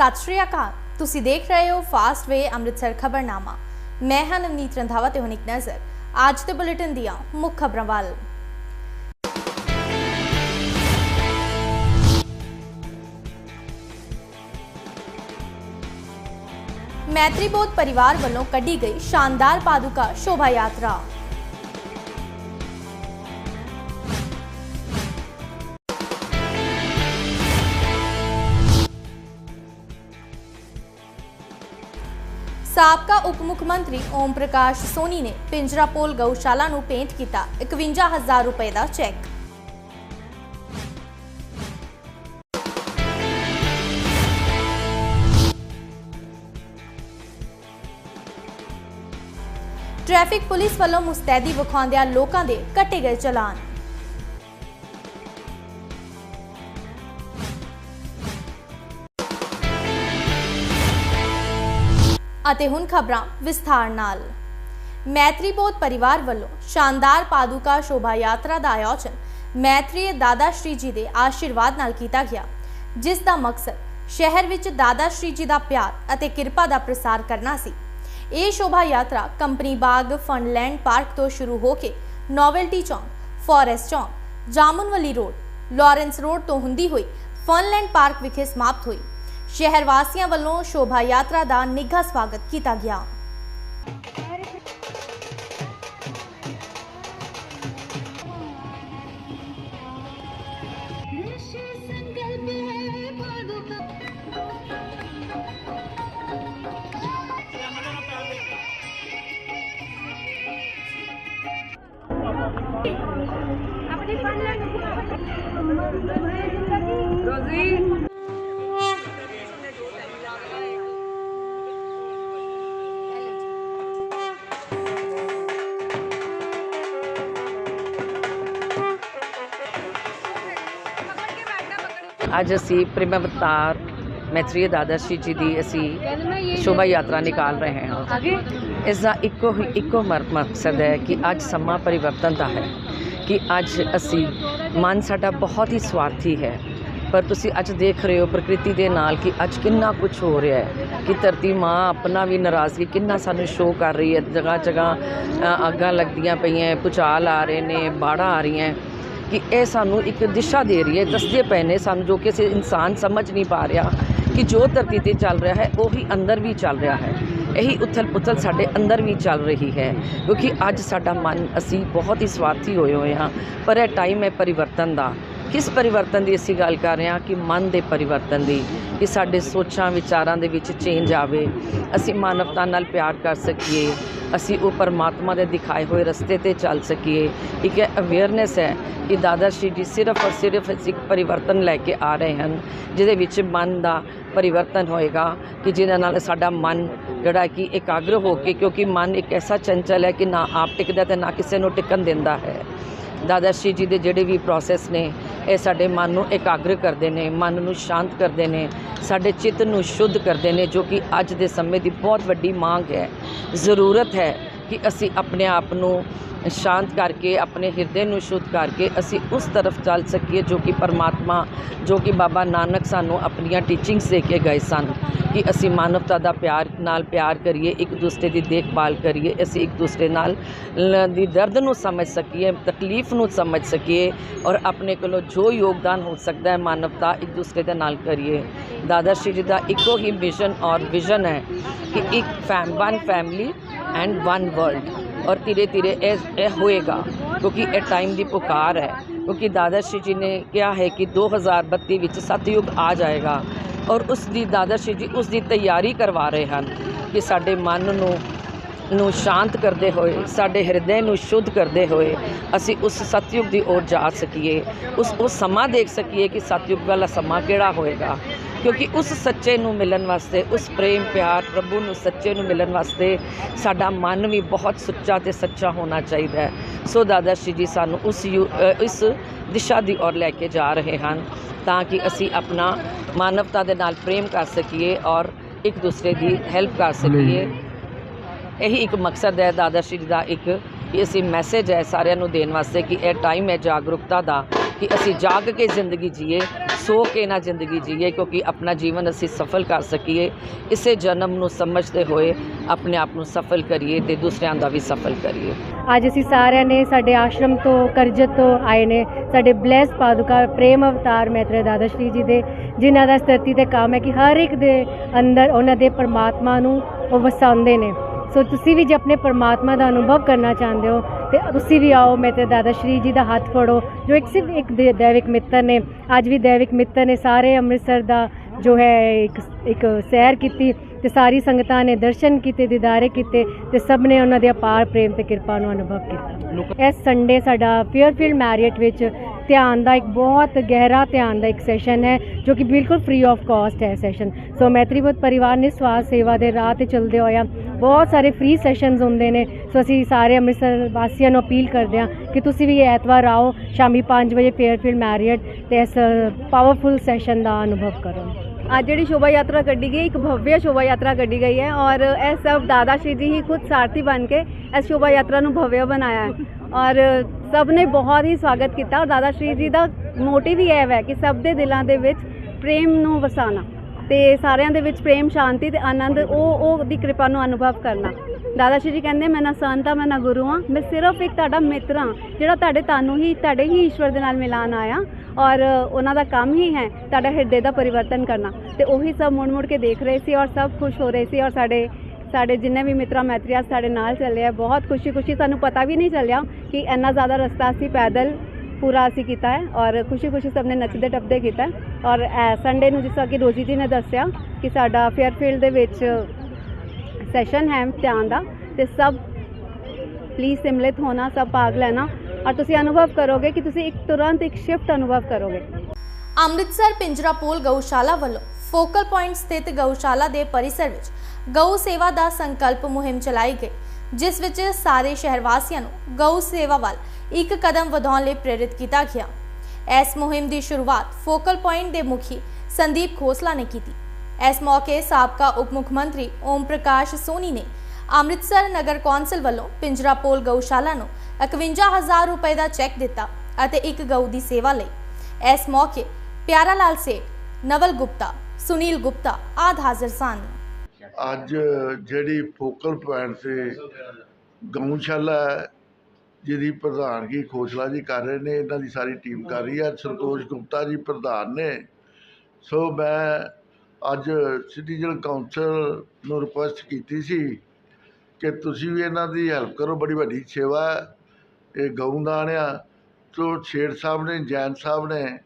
ਸਤਿ ਸ਼੍ਰੀ ਅਕਾਲ ਤੁਸੀਂ ਦੇਖ ਰਹੇ ਹੋ ਫਾਸਟ ਵੇ ਅੰਮ੍ਰਿਤਸਰ ਖਬਰਨਾਮਾ ਮੈਂ ਹਾਂ ਨਵਨੀਤ ਰੰਧਾਵਾ ਤੇ ਹੁਣ ਇੱਕ ਨਜ਼ਰ ਅੱਜ ਦੇ ਬੁਲੇਟਿਨ ਦੀਆਂ ਮੁੱਖ ਖਬਰਾਂ ਵੱਲ ਮੈਤਰੀ ਬੋਧ ਪਰਿਵਾਰ ਵੱਲੋਂ ਕੱਢੀ ਗਈ ਸ਼ਾਨਦਾਰ ਪਾਦੁਕਾ ਸ਼ੋਭਾ ਯਾਤਰਾ ਸਾਬਕਾ ਉਪ ਮੁੱਖ ਮੰਤਰੀ ਓਮ ਪ੍ਰਕਾਸ਼ ਸੋਨੀ ਨੇ ਪਿੰਜਰਾਪੋਲ ਗਊਸ਼ਾਲਾ ਨੂੰ ਪੇਂਟ ਕੀਤਾ 51000 ਰੁਪਏ ਦਾ ਚੈੱਕ। ਟ੍ਰੈਫਿਕ ਪੁਲਿਸ ਵੱਲੋਂ ਮੁਸਤੈਦੀ ਵਿਖਾਉਂਦਿਆਂ ਲੋਕਾਂ ਦੇ ਕੱਟੇ ਗਏ ਚਲਾਨ। ਅਤੇ ਹੁਣ ਖਬਰਾਂ ਵਿਸਥਾਰ ਨਾਲ। ਮੈਤਰੀ ਬੋਧ ਪਰਿਵਾਰ ਵੱਲੋਂ ਸ਼ਾਨਦਾਰ ਪਾਦੂਕਾ ਸ਼ੋਭਾ ਯਾਤਰਾ ਦਾ ਆਯੋਜਨ ਮੈਤਰੀ ਦਾਦਾ ਸ਼੍ਰੀ ਜੀ ਦੇ ਆਸ਼ੀਰਵਾਦ ਨਾਲ ਕੀਤਾ ਗਿਆ, ਜਿਸ ਦਾ ਮਕਸਦ ਸ਼ਹਿਰ ਵਿੱਚ ਦਾਦਾ ਸ਼੍ਰੀ ਜੀ ਦਾ ਪਿਆਰ ਅਤੇ ਕਿਰਪਾ ਦਾ ਪ੍ਰਸਾਰ ਕਰਨਾ ਸੀ। ਇਹ ਸ਼ੋਭਾ ਯਾਤਰਾ ਕੰਪਨੀ ਬਾਗ, ਫਨਲੈਂਡ ਪਾਰਕ ਤੋਂ ਸ਼ੁਰੂ ਹੋ ਕੇ ਨੋਵੈਲਟੀ ਚੌਂਕ, ਫੋਰੈਸਟ ਚੌਂਕ, ਜਾਮਨਵਲੀ ਰੋਡ, ਲਾਰੈਂਸ ਰੋਡ ਤੋਂ ਹੁੰਦੀ ਹੋਈ ਫਨਲੈਂਡ ਪਾਰਕ ਵਿਖੇ ਸਮਾਪਤ ਹੋਈ। ਸ਼ਹਿਰ ਵਾਸੀਆਂ ਵੱਲੋਂ ਸ਼ੋਭਾ ਯਾਤਰਾ ਦਾ ਨਿੱਘਾ ਸਵਾਗਤ ਕੀਤਾ ਗਿਆ। ਅੱਜ ਅਸੀਂ ਪ੍ਰੇਮ ਅਵਤਾਰ ਮੈਤਰੀ ਦਾਦਾਸ਼ੀ ਜੀ ਦੀ ਅਸੀਂ ਸ਼ੋਭਾ ਯਾਤਰਾ ਨਿਕਾਲ ਰਹੇ ਹਾਂ। ਇਸ ਦਾ ਇੱਕੋ ਹੀ ਇੱਕੋ ਮਰ- ਮਕਸਦ ਹੈ ਕਿ ਅੱਜ ਸਮਾਂ ਪਰਿਵਰਤਨ ਦਾ ਹੈ ਕਿ ਅੱਜ ਅਸੀਂ, ਮਨ ਸਾਡਾ ਬਹੁਤ ਹੀ ਸਵਾਰਥੀ ਹੈ। ਪਰ ਤੁਸੀਂ ਅੱਜ ਦੇਖ ਰਹੇ ਹੋ ਪ੍ਰਕਿਰਤੀ ਦੇ ਨਾਲ ਕਿ ਅੱਜ ਕਿੰਨਾ ਕੁਝ ਹੋ ਰਿਹਾ ਹੈ, ਕਿ ਧਰਤੀ ਮਾਂ ਆਪਣਾ ਵੀ ਨਾਰਾਜ਼ਗੀ ਕਿੰਨਾ ਸਾਨੂੰ ਸ਼ੋਅ ਕਰ ਰਹੀ ਹੈ। ਜਗ੍ਹਾ ਜਗ੍ਹਾ ਅੱਗਾਂ ਲੱਗਦੀਆਂ ਪਈਆਂ, ਭੁਚਾਲ ਆ ਰਹੇ ਨੇ ਬਾੜਾਂ ਆ ਰਹੀਆਂ। ਕਿ ਇਹ ਸਾਨੂੰ ਇੱਕ ਦਿਸ਼ਾ ਦੇ ਰਹੀ ਹੈ, ਦੱਸਦੇ ਪਏ ਨੇ ਸਾਨੂੰ ਜੋ ਕਿ ਅਸੀਂ ਇਨਸਾਨ ਸਮਝ ਨਹੀਂ ਪਾ ਰਿਹਾ ਕਿ ਜੋ ਧਰਤੀ ਤੇ ਚੱਲ ਰਿਹਾ ਹੈ, ਉਹੀ ਅੰਦਰ ਵੀ ਚੱਲ ਰਿਹਾ ਹੈ। ਇਹੀ ਉਥਲ ਪੁਥਲ ਸਾਡੇ ਅੰਦਰ ਵੀ ਚੱਲ ਰਹੀ ਹੈ, ਕਿਉਂਕਿ ਅੱਜ ਸਾਡਾ ਮਨ ਅਸੀਂ ਬਹੁਤ ਹੀ ਸਵਾਰਥੀ ਹੋਏ ਹੋਏ ਹਾਂ, ਪਰ ਇਹ ਟਾਈਮ ਹੈ ਪਰਿਵਰਤਨ ਦਾ। ਕਿਸ ਪਰਿਵਰਤਨ ਦੀ ਅਸੀਂ ਗੱਲ ਕਰ ਰਹੇ ਹਾਂ ਕਿ ਮਨ ਦੇ ਪਰਿਵਰਤਨ ਦੀ, ਕਿ ਸਾਡੇ ਸੋਚਾਂ ਵਿਚਾਰਾਂ ਦੇ ਵਿੱਚ ਚੇਂਜ ਆਵੇ। ਅਸੀਂ ਮਾਨਵਤਾ ਨਾਲ ਪਿਆਰ ਕਰ ਸਕੀਏ ਅਸੀਂ ਉਹ ਪਰਮਾਤਮਾ ਦੇ ਦਿਖਾਏ ਹੋਏ ਰਸਤੇ ਤੇ ਚੱਲ ਸਕੀਏ। ਇੱਕ ਅਵੇਅਰਨੈਸ ਹੈ ਕਿ ਦਾਦਾ ਸ਼੍ਰੀ ਜੀ ਸਿਰਫ ਔਰ ਸਿਰਫ ਇੱਕ ਪਰਿਵਰਤਨ ਲੈ ਕੇ ਆ ਰਹੇ ਹਨ, ਜਿਹਦੇ ਵਿੱਚ ਮਨ ਦਾ ਪਰਿਵਰਤਨ ਹੋਏਗਾ ਕਿ ਜਿਹਦੇ ਨਾਲ ਸਾਡਾ ਮਨ ਜਿਹੜਾ ਕਿ ਇਕਾਗਰ ਹੋ ਕੇ, ਕਿਉਂਕਿ ਮਨ ਇੱਕ ਐਸਾ ਚੰਚਲ ਹੈ ਕਿ ਨਾ ਆਪ ਟਿਕਦਾ ਤੇ ਨਾ ਕਿਸੇ ਨੂੰ ਟਿਕਣ ਦਿੰਦਾ ਹੈ। ਦਾਦਾ ਸ਼੍ਰੀ ਜੀ ਦੇ ਜਿਹੜੇ ਵੀ ਪ੍ਰੋਸੈਸ ਨੇ ਇਹ ਸਾਡੇ ਮਨ ਨੂੰ ਇਕਾਗਰ ਕਰਦੇ ਨੇ, ਮਨ ਨੂੰ ਸ਼ਾਂਤ ਕਰਦੇ ਨੇ, ਸਾਡੇ ਚਿੱਤ ਨੂੰ ਸ਼ੁੱਧ ਕਰਦੇ ਨੇ, ਜੋ ਕਿ ਅੱਜ ਦੇ ਸਮੇਂ ਦੀ ਬਹੁਤ ਵੱਡੀ ਮੰਗ ਹੈ। ਜ਼ਰੂਰਤ ਹੈ ਕਿ ਅਸੀਂ ਆਪਣੇ ਆਪ ਨੂੰ ਸ਼ਾਂਤ ਕਰਕੇ, ਆਪਣੇ ਹਿਰਦੇ ਨੂੰ ਸ਼ੁੱਧ ਕਰਕੇ ਅਸੀਂ ਉਸ ਤਰਫ ਚੱਲ ਸਕੀਏ ਜੋ ਕਿ ਪਰਮਾਤਮਾ, ਜੋ ਕਿ ਬਾਬਾ ਨਾਨਕ ਸਾਨੂੰ ਆਪਣੀਆਂ ਟੀਚਿੰਗਸ ਦੇ ਕੇ ਗਏ ਸਨ ਕਿ ਅਸੀਂ ਮਾਨਵਤਾ ਦਾ ਪਿਆਰ ਨਾਲ ਪਿਆਰ ਕਰੀਏ, ਇੱਕ ਦੂਸਰੇ ਦੀ ਦੇਖਭਾਲ ਕਰੀਏ, ਅਸੀਂ ਇੱਕ ਦੂਸਰੇ ਨਾਲ ਦੀ ਦਰਦ ਨੂੰ ਸਮਝ ਸਕੀਏ, ਤਕਲੀਫ ਨੂੰ ਸਮਝ ਸਕੀਏ ਔਰ ਆਪਣੇ ਕੋਲੋਂ ਜੋ ਯੋਗਦਾਨ ਹੋ ਸਕਦਾ ਹੈ, ਮਾਨਵਤਾ ਇੱਕ ਦੂਸਰੇ ਦੇ ਨਾਲ ਕਰੀਏ। ਦਾਦਾ ਸ਼੍ਰੀ ਜੀ ਦਾ ਇੱਕੋ ਹੀ ਮਿਸ਼ਨ ਔਰ ਵਿਜ਼ਨ ਹੈ ਕਿ ਇੱਕ fam one family and one world ਔਰ ਧੀਰੇ ਧੀਰੇ ਇਹ ਇਹ ਹੋਏਗਾ, ਕਿਉਂਕਿ ਇਹ ਟਾਈਮ ਦੀ ਪੁਕਾਰ ਹੈ। ਕਿਉਂਕਿ ਦਾਦਾ ਸ਼੍ਰੀ ਜੀ ਨੇ ਕਿਹਾ ਹੈ ਕਿ 2032 ਵਿੱਚ ਸਤਯੁਗ ਆ ਜਾਏਗਾ ਔਰ ਉਸ ਦੀ ਦਾਦਾ ਸ਼੍ਰੀ ਜੀ ਉਸ ਦੀ ਤਿਆਰੀ ਕਰਵਾ ਰਹੇ ਹਨ ਕਿ ਸਾਡੇ ਮਨ ਨੂੰ ਨੂੰ ਸ਼ਾਂਤ ਕਰਦੇ ਹੋਏ, ਸਾਡੇ ਹਿਰਦੇ ਨੂੰ ਸ਼ੁੱਧ ਕਰਦੇ ਹੋਏ ਅਸੀਂ ਉਸ ਸਤਯੁਗ ਦੀ ओर ਜਾ ਸਕੀਏ। ਉਸ ਉਹ ਸਮਾਂ ਦੇਖ ਸਕੀਏ ਕਿ ਸਤਯੁਗ ਵਾਲਾ ਸਮਾਂ ਕਿਹੜਾ ਹੋਏਗਾ। ਕਿਉਂਕਿ ਉਸ ਸੱਚੇ ਨੂੰ ਮਿਲਣ ਵਾਸਤੇ ਉਸ ਪ੍ਰੇਮ ਪਿਆਰ ਪ੍ਰਭੂ ਨੂੰ ਸੱਚੇ ਨੂੰ ਮਿਲਣ ਵਾਸਤੇ ਸਾਡਾ ਮਨ ਵੀ ਬਹੁਤ ਸੁੱਚਾ ਤੇ ਸੱਚਾ ਹੋਣਾ ਚਾਹੀਦਾ ਹੈ। ਸੋ ਦਾਦਾ ਸ਼੍ਰੀ ਜੀ ਸਾਨੂੰ ਉਸ ਇਸ ਦਿਸ਼ਾ ਦੀ ਔਰ ਲੈ ਕੇ ਜਾ ਰਹੇ ਹਨ ਤਾਂ ਕਿ ਅਸੀਂ ਆਪਣਾ ਮਾਨਵਤਾ ਦੇ ਨਾਲ ਪ੍ਰੇਮ ਕਰ ਸਕੀਏ ਔਰ ਇੱਕ ਦੂਸਰੇ ਦੀ ਹੈਲਪ ਕਰ ਸਕੀਏ। ਇਹੀ ਇੱਕ ਮਕਸਦ ਹੈ ਦਾਦਾ ਸ਼੍ਰੀ ਜੀ ਦਾ ਇੱਕ ਕਿ ਅਸੀਂ ਮੈਸੇਜ ਹੈ ਸਾਰਿਆਂ ਨੂੰ ਦੇਣ ਵਾਸਤੇ ਕਿ ਇਹ ਟਾਈਮ ਹੈ ਜਾਗਰੂਕਤਾ ਦਾ, ਕਿ ਅਸੀਂ ਜਾਗ ਕੇ ਜ਼ਿੰਦਗੀ ਜੀਏ, ਸੋ ਕੇ ਨਾ ਜ਼ਿੰਦਗੀ ਜੀਏ, ਕਿਉਂਕਿ ਆਪਣਾ ਜੀਵਨ ਅਸੀਂ ਸਫਲ ਕਰ ਸਕੀਏ। ਇਸੇ ਜਨਮ ਨੂੰ ਸਮਝਦੇ ਹੋਏ ਆਪਣੇ ਆਪ ਨੂੰ ਸਫਲ ਕਰੀਏ ਤੇ ਦੂਸਰਿਆਂ ਦਾ ਵੀ ਸਫਲ ਕਰੀਏ। ਅੱਜ ਅਸੀਂ ਸਾਰਿਆਂ ਨੇ ਸਾਡੇ ਆਸ਼ਰਮ ਤੋਂ, ਕਰਜਤ ਤੋਂ ਆਏ ਨੇ। ਸਾਡੇ ਬਲੈਸ ਪਾਦੁਕਾ ਪ੍ਰੇਮ ਅਵਤਾਰ ਮੈਤਰੇ ਦਾਦਾ ਸ਼੍ਰੀ ਜੀ ਦੇ, ਜਿਨ੍ਹਾਂ ਦਾ ਇਸ ਧਰਤੀ ਤੇ ਕੰਮ ਹੈ ਕਿ ਹਰ ਇੱਕ ਦੇ ਅੰਦਰ ਉਹਨਾਂ ਦੇ ਪਰਮਾਤਮਾ ਨੂੰ ਉਹ ਵਸਾਉਂਦੇ ਨੇ। ਸੋ ਤੁਸੀਂ ਵੀ ਜੇ ਆਪਣੇ ਪਰਮਾਤਮਾ ਦਾ ਅਨੁਭਵ ਕਰਨਾ ਚਾਹੁੰਦੇ ਹੋ ਤੇ ਤੁਸੀਂ ਵੀ ਆਓ ਮੈਤਰੇ ਦਾਦਾ ਸ਼੍ਰੀ ਜੀ ਦਾ ਹੱਥ ਫੜੋ ਜੋ ਇੱਕ ਸਿਰਫ ਇੱਕ ਦੈਵਿਕ ਮਿੱਤਰ ਨੇ ਅੱਜ ਵੀ ਦੈਵਿਕ ਮਿੱਤਰ ਨੇ ਸਾਰੇ ਅੰਮ੍ਰਿਤਸਰ ਦਾ ਜੋ ਹੈ ਇੱਕ ਇੱਕ ਸੈਰ ਕੀਤੀ ਤੇ ਸਾਰੀ ਸੰਗਤਾਂ ਨੇ ਦਰਸ਼ਨ ਕੀਤੇ ਦੀਦਾਰੇ ਕੀਤੇ ਤੇ ਸਭ ਨੇ ਉਹਨਾਂ ਦੇ ਅਪਾਰ ਪ੍ਰੇਮ ਤੇ ਕਿਰਪਾ ਨੂੰ ਅਨੁਭਵ ਕੀਤਾ। ਇਸ ਸੰਡੇ ਸਾਡਾ ਫੇਅਰਫੀਲਡ ਮੈਰੀਅਟ ਵਿੱਚ ਧਿਆਨ ਦਾ ਇੱਕ ਬਹੁਤ ਗਹਿਰਾ ਧਿਆਨ ਦਾ ਇੱਕ ਸੈਸ਼ਨ ਹੈ, ਜੋ ਕਿ ਬਿਲਕੁਲ ਫ੍ਰੀ ਆਫ ਕਾਸਟ ਹੈ ਸੈਸ਼ਨ ਸੋ ਮੈਤਰੀਬੋਧ ਪਰਿਵਾਰ ਨੇ ਸਵਾਸ ਸੇਵਾ ਦੇ ਰਾਹ ਤੇ ਚੱਲਦੇ ਹੋਇਆ ਬਹੁਤ ਸਾਰੇ ਫ੍ਰੀ ਸੈਸ਼ਨਸ ਹੁੰਦੇ ਨੇ। ਸੋ ਅਸੀਂ ਸਾਰੇ ਅੰਮ੍ਰਿਤਸਰ ਵਾਸੀਆਂ ਨੂੰ ਅਪੀਲ ਕਰਦੇ ਹਾਂ ਕਿ ਤੁਸੀਂ ਵੀ ਐਤਵਾਰ ਆਓ, ਸ਼ਾਮੀ 5 ਵਜੇ ਫੇਅਰਫੀਲਡ ਮੈਰੀਅਟ ਤੇ ਇਸ ਪਾਵਰਫੁਲ ਸੈਸ਼ਨ ਦਾ ਅਨੁਭਵ ਕਰੋ। ਅੱਜ ਜਿਹੜੀ ਸ਼ੋਭਾ ਯਾਤਰਾ ਕੱਢੀ ਗਈ, ਇੱਕ ਭਵਯ ਸ਼ੋਭਾ ਯਾਤਰਾ ਕੱਢੀ ਗਈ ਹੈ ਔਰ ਇਹ ਸਭ ਦਾਦਾ ਸ਼੍ਰੀ ਜੀ ਹੀ ਖੁਦ ਸਾਰਥੀ ਬਣ ਕੇ ਇਸ ਸ਼ੋਭਾ ਯਾਤਰਾ ਨੂੰ ਭਵਯ ਬਣਾਇਆ ਹੈ। ਔਰ ਸਭ ਨੇ ਬਹੁਤ ਹੀ ਸਵਾਗਤ ਕੀਤਾ ਔਰ ਦਾਦਾ ਸ਼੍ਰੀ ਜੀ ਦਾ ਮੋਟਿਵ ਹੀ ਇਹ ਹੈ ਕਿ ਸਭ ਦੇ ਦਿਲਾਂ ਦੇ ਵਿੱਚ ਪ੍ਰੇਮ ਨੂੰ ਵਸਾਉਣਾ ਤੇ ਸਾਰਿਆਂ ਦੇ ਵਿੱਚ ਪ੍ਰੇਮ, ਸ਼ਾਂਤੀ ਤੇ ਆਨੰਦ, ਉਹ ਉਹ ਦੀ ਕਿਰਪਾ ਨੂੰ ਅਨੁਭਵ ਕਰਨਾ। ਦਾਦਾ ਸ਼੍ਰੀ ਜੀ ਕਹਿੰਦੇ, ਮੈਂ ਨਾ ਸੰਤ ਹਾਂ, ਮੈਂ ਨਾ ਗੁਰੂ ਹਾਂ, ਮੈਂ ਸਿਰਫ ਇੱਕ ਤੁਹਾਡਾ ਮਿੱਤਰ ਹਾਂ, ਜਿਹੜਾ ਤੁਹਾਡੇ ਤੁਹਾਨੂੰ ਹੀ, ਤੁਹਾਡੇ ਹੀ ਈਸ਼ਵਰ ਦੇ ਨਾਲ ਮਿਲਾਨ ਆਇਆ ਔਰ ਉਹਨਾਂ ਦਾ ਕੰਮ ਹੀ ਹੈ ਤੁਹਾਡਾ ਹਿਰਦੇ ਦਾ ਪਰਿਵਰਤਨ ਕਰਨਾ। ਤੇ ਉਹੀ ਸਭ ਮੁੜ ਮੁੜ ਕੇ ਦੇਖ ਰਹੇ ਸੀ ਔਰ ਸਭ ਖੁਸ਼ ਹੋ ਰਹੇ ਸੀ ਔਰ ਸਾਡੇ ਸਾਡੇ ਜਿੰਨੇ ਵੀ ਮਿੱਤਰਾ ਮੈਤਰੀਆ ਸਾਡੇ ਨਾਲ ਚੱਲੇ ਆ, ਬਹੁਤ ਖੁਸ਼ੀ ਖੁਸ਼ੀ ਸਾਨੂੰ ਪਤਾ ਵੀ ਨਹੀਂ ਚੱਲਿਆ ਕਿ ਇੰਨਾ ਜ਼ਿਆਦਾ ਰਸਤਾ ਅਸੀਂ ਪੈਦਲ ਪੂਰਾ ਅਸੀਂ ਕੀਤਾ ਹੈ ਔਰ ਖੁਸ਼ੀ ਖੁਸ਼ੀ ਸਭ ਨੇ ਨੱਚਦੇ ਟੱਪਦੇ ਕੀਤਾ ਔਰ ਸੰਡੇ ਨੂੰ ਜਿਸ ਤਰ੍ਹਾਂ ਕਿ ਰੋਜੀ ਜੀ ਨੇ ਦੱਸਿਆ ਕਿ ਸਾਡਾ ਫੇਅਰਫੀਲਡ ਦੇ ਵਿੱਚ ਸੈਸ਼ਨ ਹੈ ਧਿਆਨ ਦਾ ਤੇ ਸਭ ਪਲੀਜ਼ ਸਿਮਲਿਤ ਹੋਣਾ, ਸਭ ਭਾਗ ਲੈਣਾ ਔਰ ਤੁਸੀਂ ਅਨੁਭਵ ਕਰੋਗੇ ਕਿ ਤੁਸੀਂ ਇੱਕ ਤੁਰੰਤ ਇੱਕ ਸ਼ਿਫਟ ਅਨੁਭਵ ਕਰੋਗੇ। ਅੰਮ੍ਰਿਤਸਰ ਪਿੰਜਰਾਪੋਲ ਗਊਸ਼ਾਲਾ ਵੱਲੋਂ ਫੋਕਲ ਪੁਆਇੰਟ ਸਥਿਤ ਗਊਸ਼ਾਲਾ ਦੇ ਪਰਿਸਰ ਵਿੱਚ ਗਊ ਸੇਵਾ ਦਾ ਸੰਕਲਪ ਮੁਹਿੰਮ ਚਲਾਈ ਗਈ, ਜਿਸ ਵਿੱਚ ਸਾਰੇ ਸ਼ਹਿਰ ਵਾਸੀਆਂ ਨੂੰ ਗਊ ਸੇਵਾ ਵੱਲ ਇੱਕ ਕਦਮ ਵਧਾਉਣ ਲਈ ਪ੍ਰੇਰਿਤ ਕੀਤਾ ਗਿਆ। ਇਸ ਮੁਹਿੰਮ ਦੀ ਸ਼ੁਰੂਆਤ ਫੋਕਲ ਪੁਆਇੰਟ ਦੇ ਮੁਖੀ ਸੰਦੀਪ ਖੋਸਲਾ ਨੇ ਕੀਤੀ। ਇਸ ਮੌਕੇ ਸਾਬਕਾ ਉਪ ਮੁੱਖ ਮੰਤਰੀ ਓਮ ਪ੍ਰਕਾਸ਼ ਸੋਨੀ ਨੇ ਅੰਮ੍ਰਿਤਸਰ ਨਗਰ ਕੌਂਸਲ ਵੱਲੋਂ ਪਿੰਜਰਾਪੋਲ ਗਊਸ਼ਾਲਾ ਨੂੰ 51000 ਰੁਪਏ ਦਾ ਚੈੱਕ ਦਿੱਤਾ ਅਤੇ ਇੱਕ ਗਊ ਦੀ ਸੇਵਾ ਲਈ। ਇਸ ਮੌਕੇ ਪਿਆਰਾ ਲਾਲ ਸੇਠ, ਨਵਲ ਗੁਪਤਾ, ਸੁਨੀਲ ਗੁਪਤਾ ਆਦਿ ਹਾਜ਼ਰ ਸਨ। ਅੱਜ ਜਿਹੜੀ ਫੋਕਲ ਪੁਆਇੰਟ ਤੇ ਗਊਸ਼ਾਲਾ ਹੈ, ਜਿਹਦੀ ਪ੍ਰਧਾਨਗੀ ਖੋਸਲਾ ਜੀ ਕਰ ਰਹੇ ਨੇ ਇਹਨਾਂ ਦੀ ਸਾਰੀ ਟੀਮ ਕਰ ਰਹੀ ਹੈ ਸੰਤੋਸ਼ ਗੁਪਤਾ ਜੀ ਪ੍ਰਧਾਨ ਨੇ। ਸੋ ਮੈਂ ਅੱਜ ਸਿਟੀਜ਼ਨ ਕਾਉਂਸਲ ਨੂੰ ਰਿਕੁਐਸਟ ਕੀਤੀ ਸੀ ਕਿ ਤੁਸੀਂ ਵੀ ਇਹਨਾਂ ਦੀ ਹੈਲਪ ਕਰੋ ਬੜੀ ਵੱਡੀ ਸੇਵਾ ਹੈ। ਇਹ ਗਊਦਾਨ ਆ ਸੋ ਛੇੜ ਸਾਹਿਬ ਨੇ ਜੈਨ ਸਾਹਿਬ ਨੇ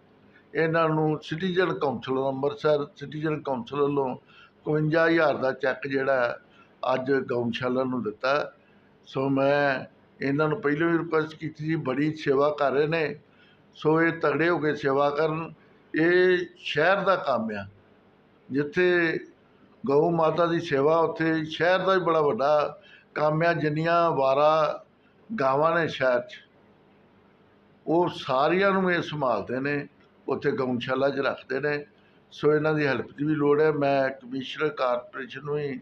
ਇਹਨਾਂ ਨੂੰ citizen council Amritsar citizen council ਵੱਲੋਂ 51000 ਦਾ ਚੈੱਕ ਜਿਹੜਾ ਅੱਜ ਗਊਸ਼ਾਲਾ ਨੂੰ ਦਿੱਤਾ। ਸੋ ਮੈਂ ਇਹਨਾਂ ਨੂੰ ਪਹਿਲਾਂ ਵੀ ਰਿਕੁਐਸਟ ਕੀਤੀ ਸੀ, ਬੜੀ ਸੇਵਾ ਕਰ ਰਹੇ ਨੇ। ਸੋ ਇਹ ਤਗੜੇ ਹੋ ਕੇ ਸੇਵਾ ਕਰਨ, ਇਹ ਸ਼ਹਿਰ ਦਾ ਕੰਮ ਆ। ਜਿੱਥੇ ਗਊ ਮਾਤਾ ਦੀ ਸੇਵਾ, ਉੱਥੇ ਸ਼ਹਿਰ ਦਾ ਵੀ ਬੜਾ ਵੱਡਾ ਕੰਮ ਆ। ਜਿੰਨੀਆਂ ਵਾਰਾ ਗਾਵਾਂ ਨੇ ਸ਼ਹਿਰ 'ਚ, ਉਹ ਸਾਰੀਆਂ ਨੂੰ ਇਹ ਸੰਭਾਲਦੇ ਨੇ, ਉੱਥੇ ਗਊਸ਼ਾਲਾ 'ਚ ਰੱਖਦੇ ਨੇ। ਸੋ ਇਹਨਾਂ ਦੀ ਹੈਲਪ ਦੀ ਵੀ ਲੋੜ ਹੈ। ਮੈਂ ਕਮਿਸ਼ਨਰ ਕਾਰਪੋਰੇਸ਼ਨ ਨੂੰ ਹੀ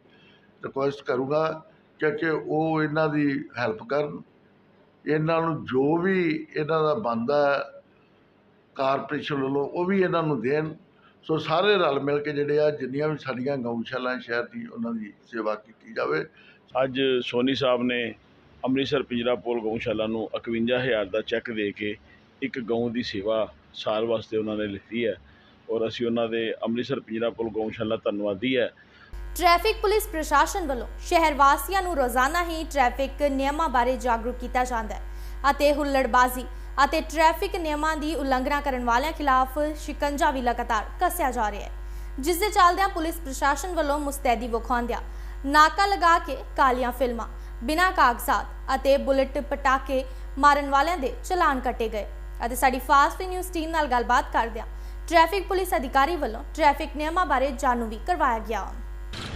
ਰਿਕੁਐਸਟ ਕਰੂੰਗਾ ਕਿ ਉਹ ਇਹਨਾਂ ਦੀ ਹੈਲਪ ਕਰਨ। ਇਹਨਾਂ ਨੂੰ ਜੋ ਵੀ ਇਹਨਾਂ ਦਾ ਬਣਦਾ ਕਾਰਪੋਰੇਸ਼ਨ ਵੱਲੋਂ, ਉਹ ਵੀ ਇਹਨਾਂ ਨੂੰ ਦੇਣ। ਸੋ ਸਾਰੇ ਰਲ ਮਿਲ ਕੇ ਜਿਹੜੇ ਆ, ਜਿੰਨੀਆਂ ਵੀ ਸਾਡੀਆਂ ਗਊਸ਼ਾਲਾ ਸ਼ਹਿਰ ਦੀ ਉਹਨਾਂ ਦੀ ਸੇਵਾ ਕੀਤੀ ਜਾਵੇ। ਅੱਜ ਸੋਨੀ ਸਾਹਿਬ ਨੇ ਅੰਮ੍ਰਿਤਸਰ ਪਿੰਜਰਾਪੋਲ ਗਊਸ਼ਾਲਾ ਨੂੰ 51000 ਦਾ ਚੈੱਕ ਦੇ ਕੇ ਇੱਕ ਗਊ ਦੀ ਸੇਵਾ ਸਾਲ ਵਾਸਤੇ ਉਹਨਾਂ ਨੇ ਲਿੱਤੀ ਹੈ। ਔਰ ਅਸੀਂ ਉਹਨਾਂ ਦੇ ਅੰਮ੍ਰਿਤਸਰ ਪਿੰਜਰਾਪੋਲ ਗਊਸ਼ਾਲਾ ਧੰਨਵਾਦੀ ਹੈ। ਟ੍ਰੈਫਿਕ ਪੁਲਿਸ ਪ੍ਰਸ਼ਾਸਨ ਵੱਲੋਂ ਸ਼ਹਿਰ ਵਾਸੀਆਂ ਨੂੰ ਰੋਜ਼ਾਨਾ ਹੀ ਟ੍ਰੈਫਿਕ ਨਿਯਮਾਂ ਬਾਰੇ ਜਾਗਰੂਕ ਕੀਤਾ ਜਾਂਦਾ ਹੈ ਅਤੇ ਹੁੱਲੜਬਾਜ਼ੀ ਅਤੇ ਟ੍ਰੈਫਿਕ ਨਿਯਮਾਂ ਦੀ ਉਲੰਘਣਾ ਕਰਨ ਵਾਲਿਆਂ ਖਿਲਾਫ ਸ਼ਿਕੰਜਾ ਵੀ ਲਗਾਤਾਰ ਕੱਸਿਆ ਜਾ ਰਿਹਾ ਹੈ। ਜਿਸ ਦੇ ਚੱਲਦਿਆਂ ਪੁਲਿਸ ਪ੍ਰਸ਼ਾਸਨ ਵੱਲੋਂ ਮੁਸਤੈਦੀ ਵਿਖਾਉਂਦਿਆਂ ਨਾਕਾ ਲਗਾ ਕੇ ਕਾਲੀਆਂ ਫਿਲਮਾਂ, ਬਿਨਾਂ ਕਾਗਜ਼ਾਤ ਅਤੇ ਬੁਲਟ ਪਟਾਕੇ ਮਾਰਨ ਵਾਲਿਆਂ ਦੇ ਚਲਾਨ ਕੱਟੇ ਗਏ। ਅਤੇ ਸਾਡੀ ਫਾਸਟ ਨਿਊਜ਼ ਟੀਮ ਨਾਲ ਗੱਲਬਾਤ ਕਰਦਿਆਂ ਟ੍ਰੈਫਿਕ ਪੁਲਿਸ ਅਧਿਕਾਰੀ ਵੱਲੋਂ ਟ੍ਰੈਫਿਕ ਨਿਯਮਾਂ ਬਾਰੇ ਜਾਣੂ ਵੀ ਕਰਵਾਇਆ ਗਿਆ।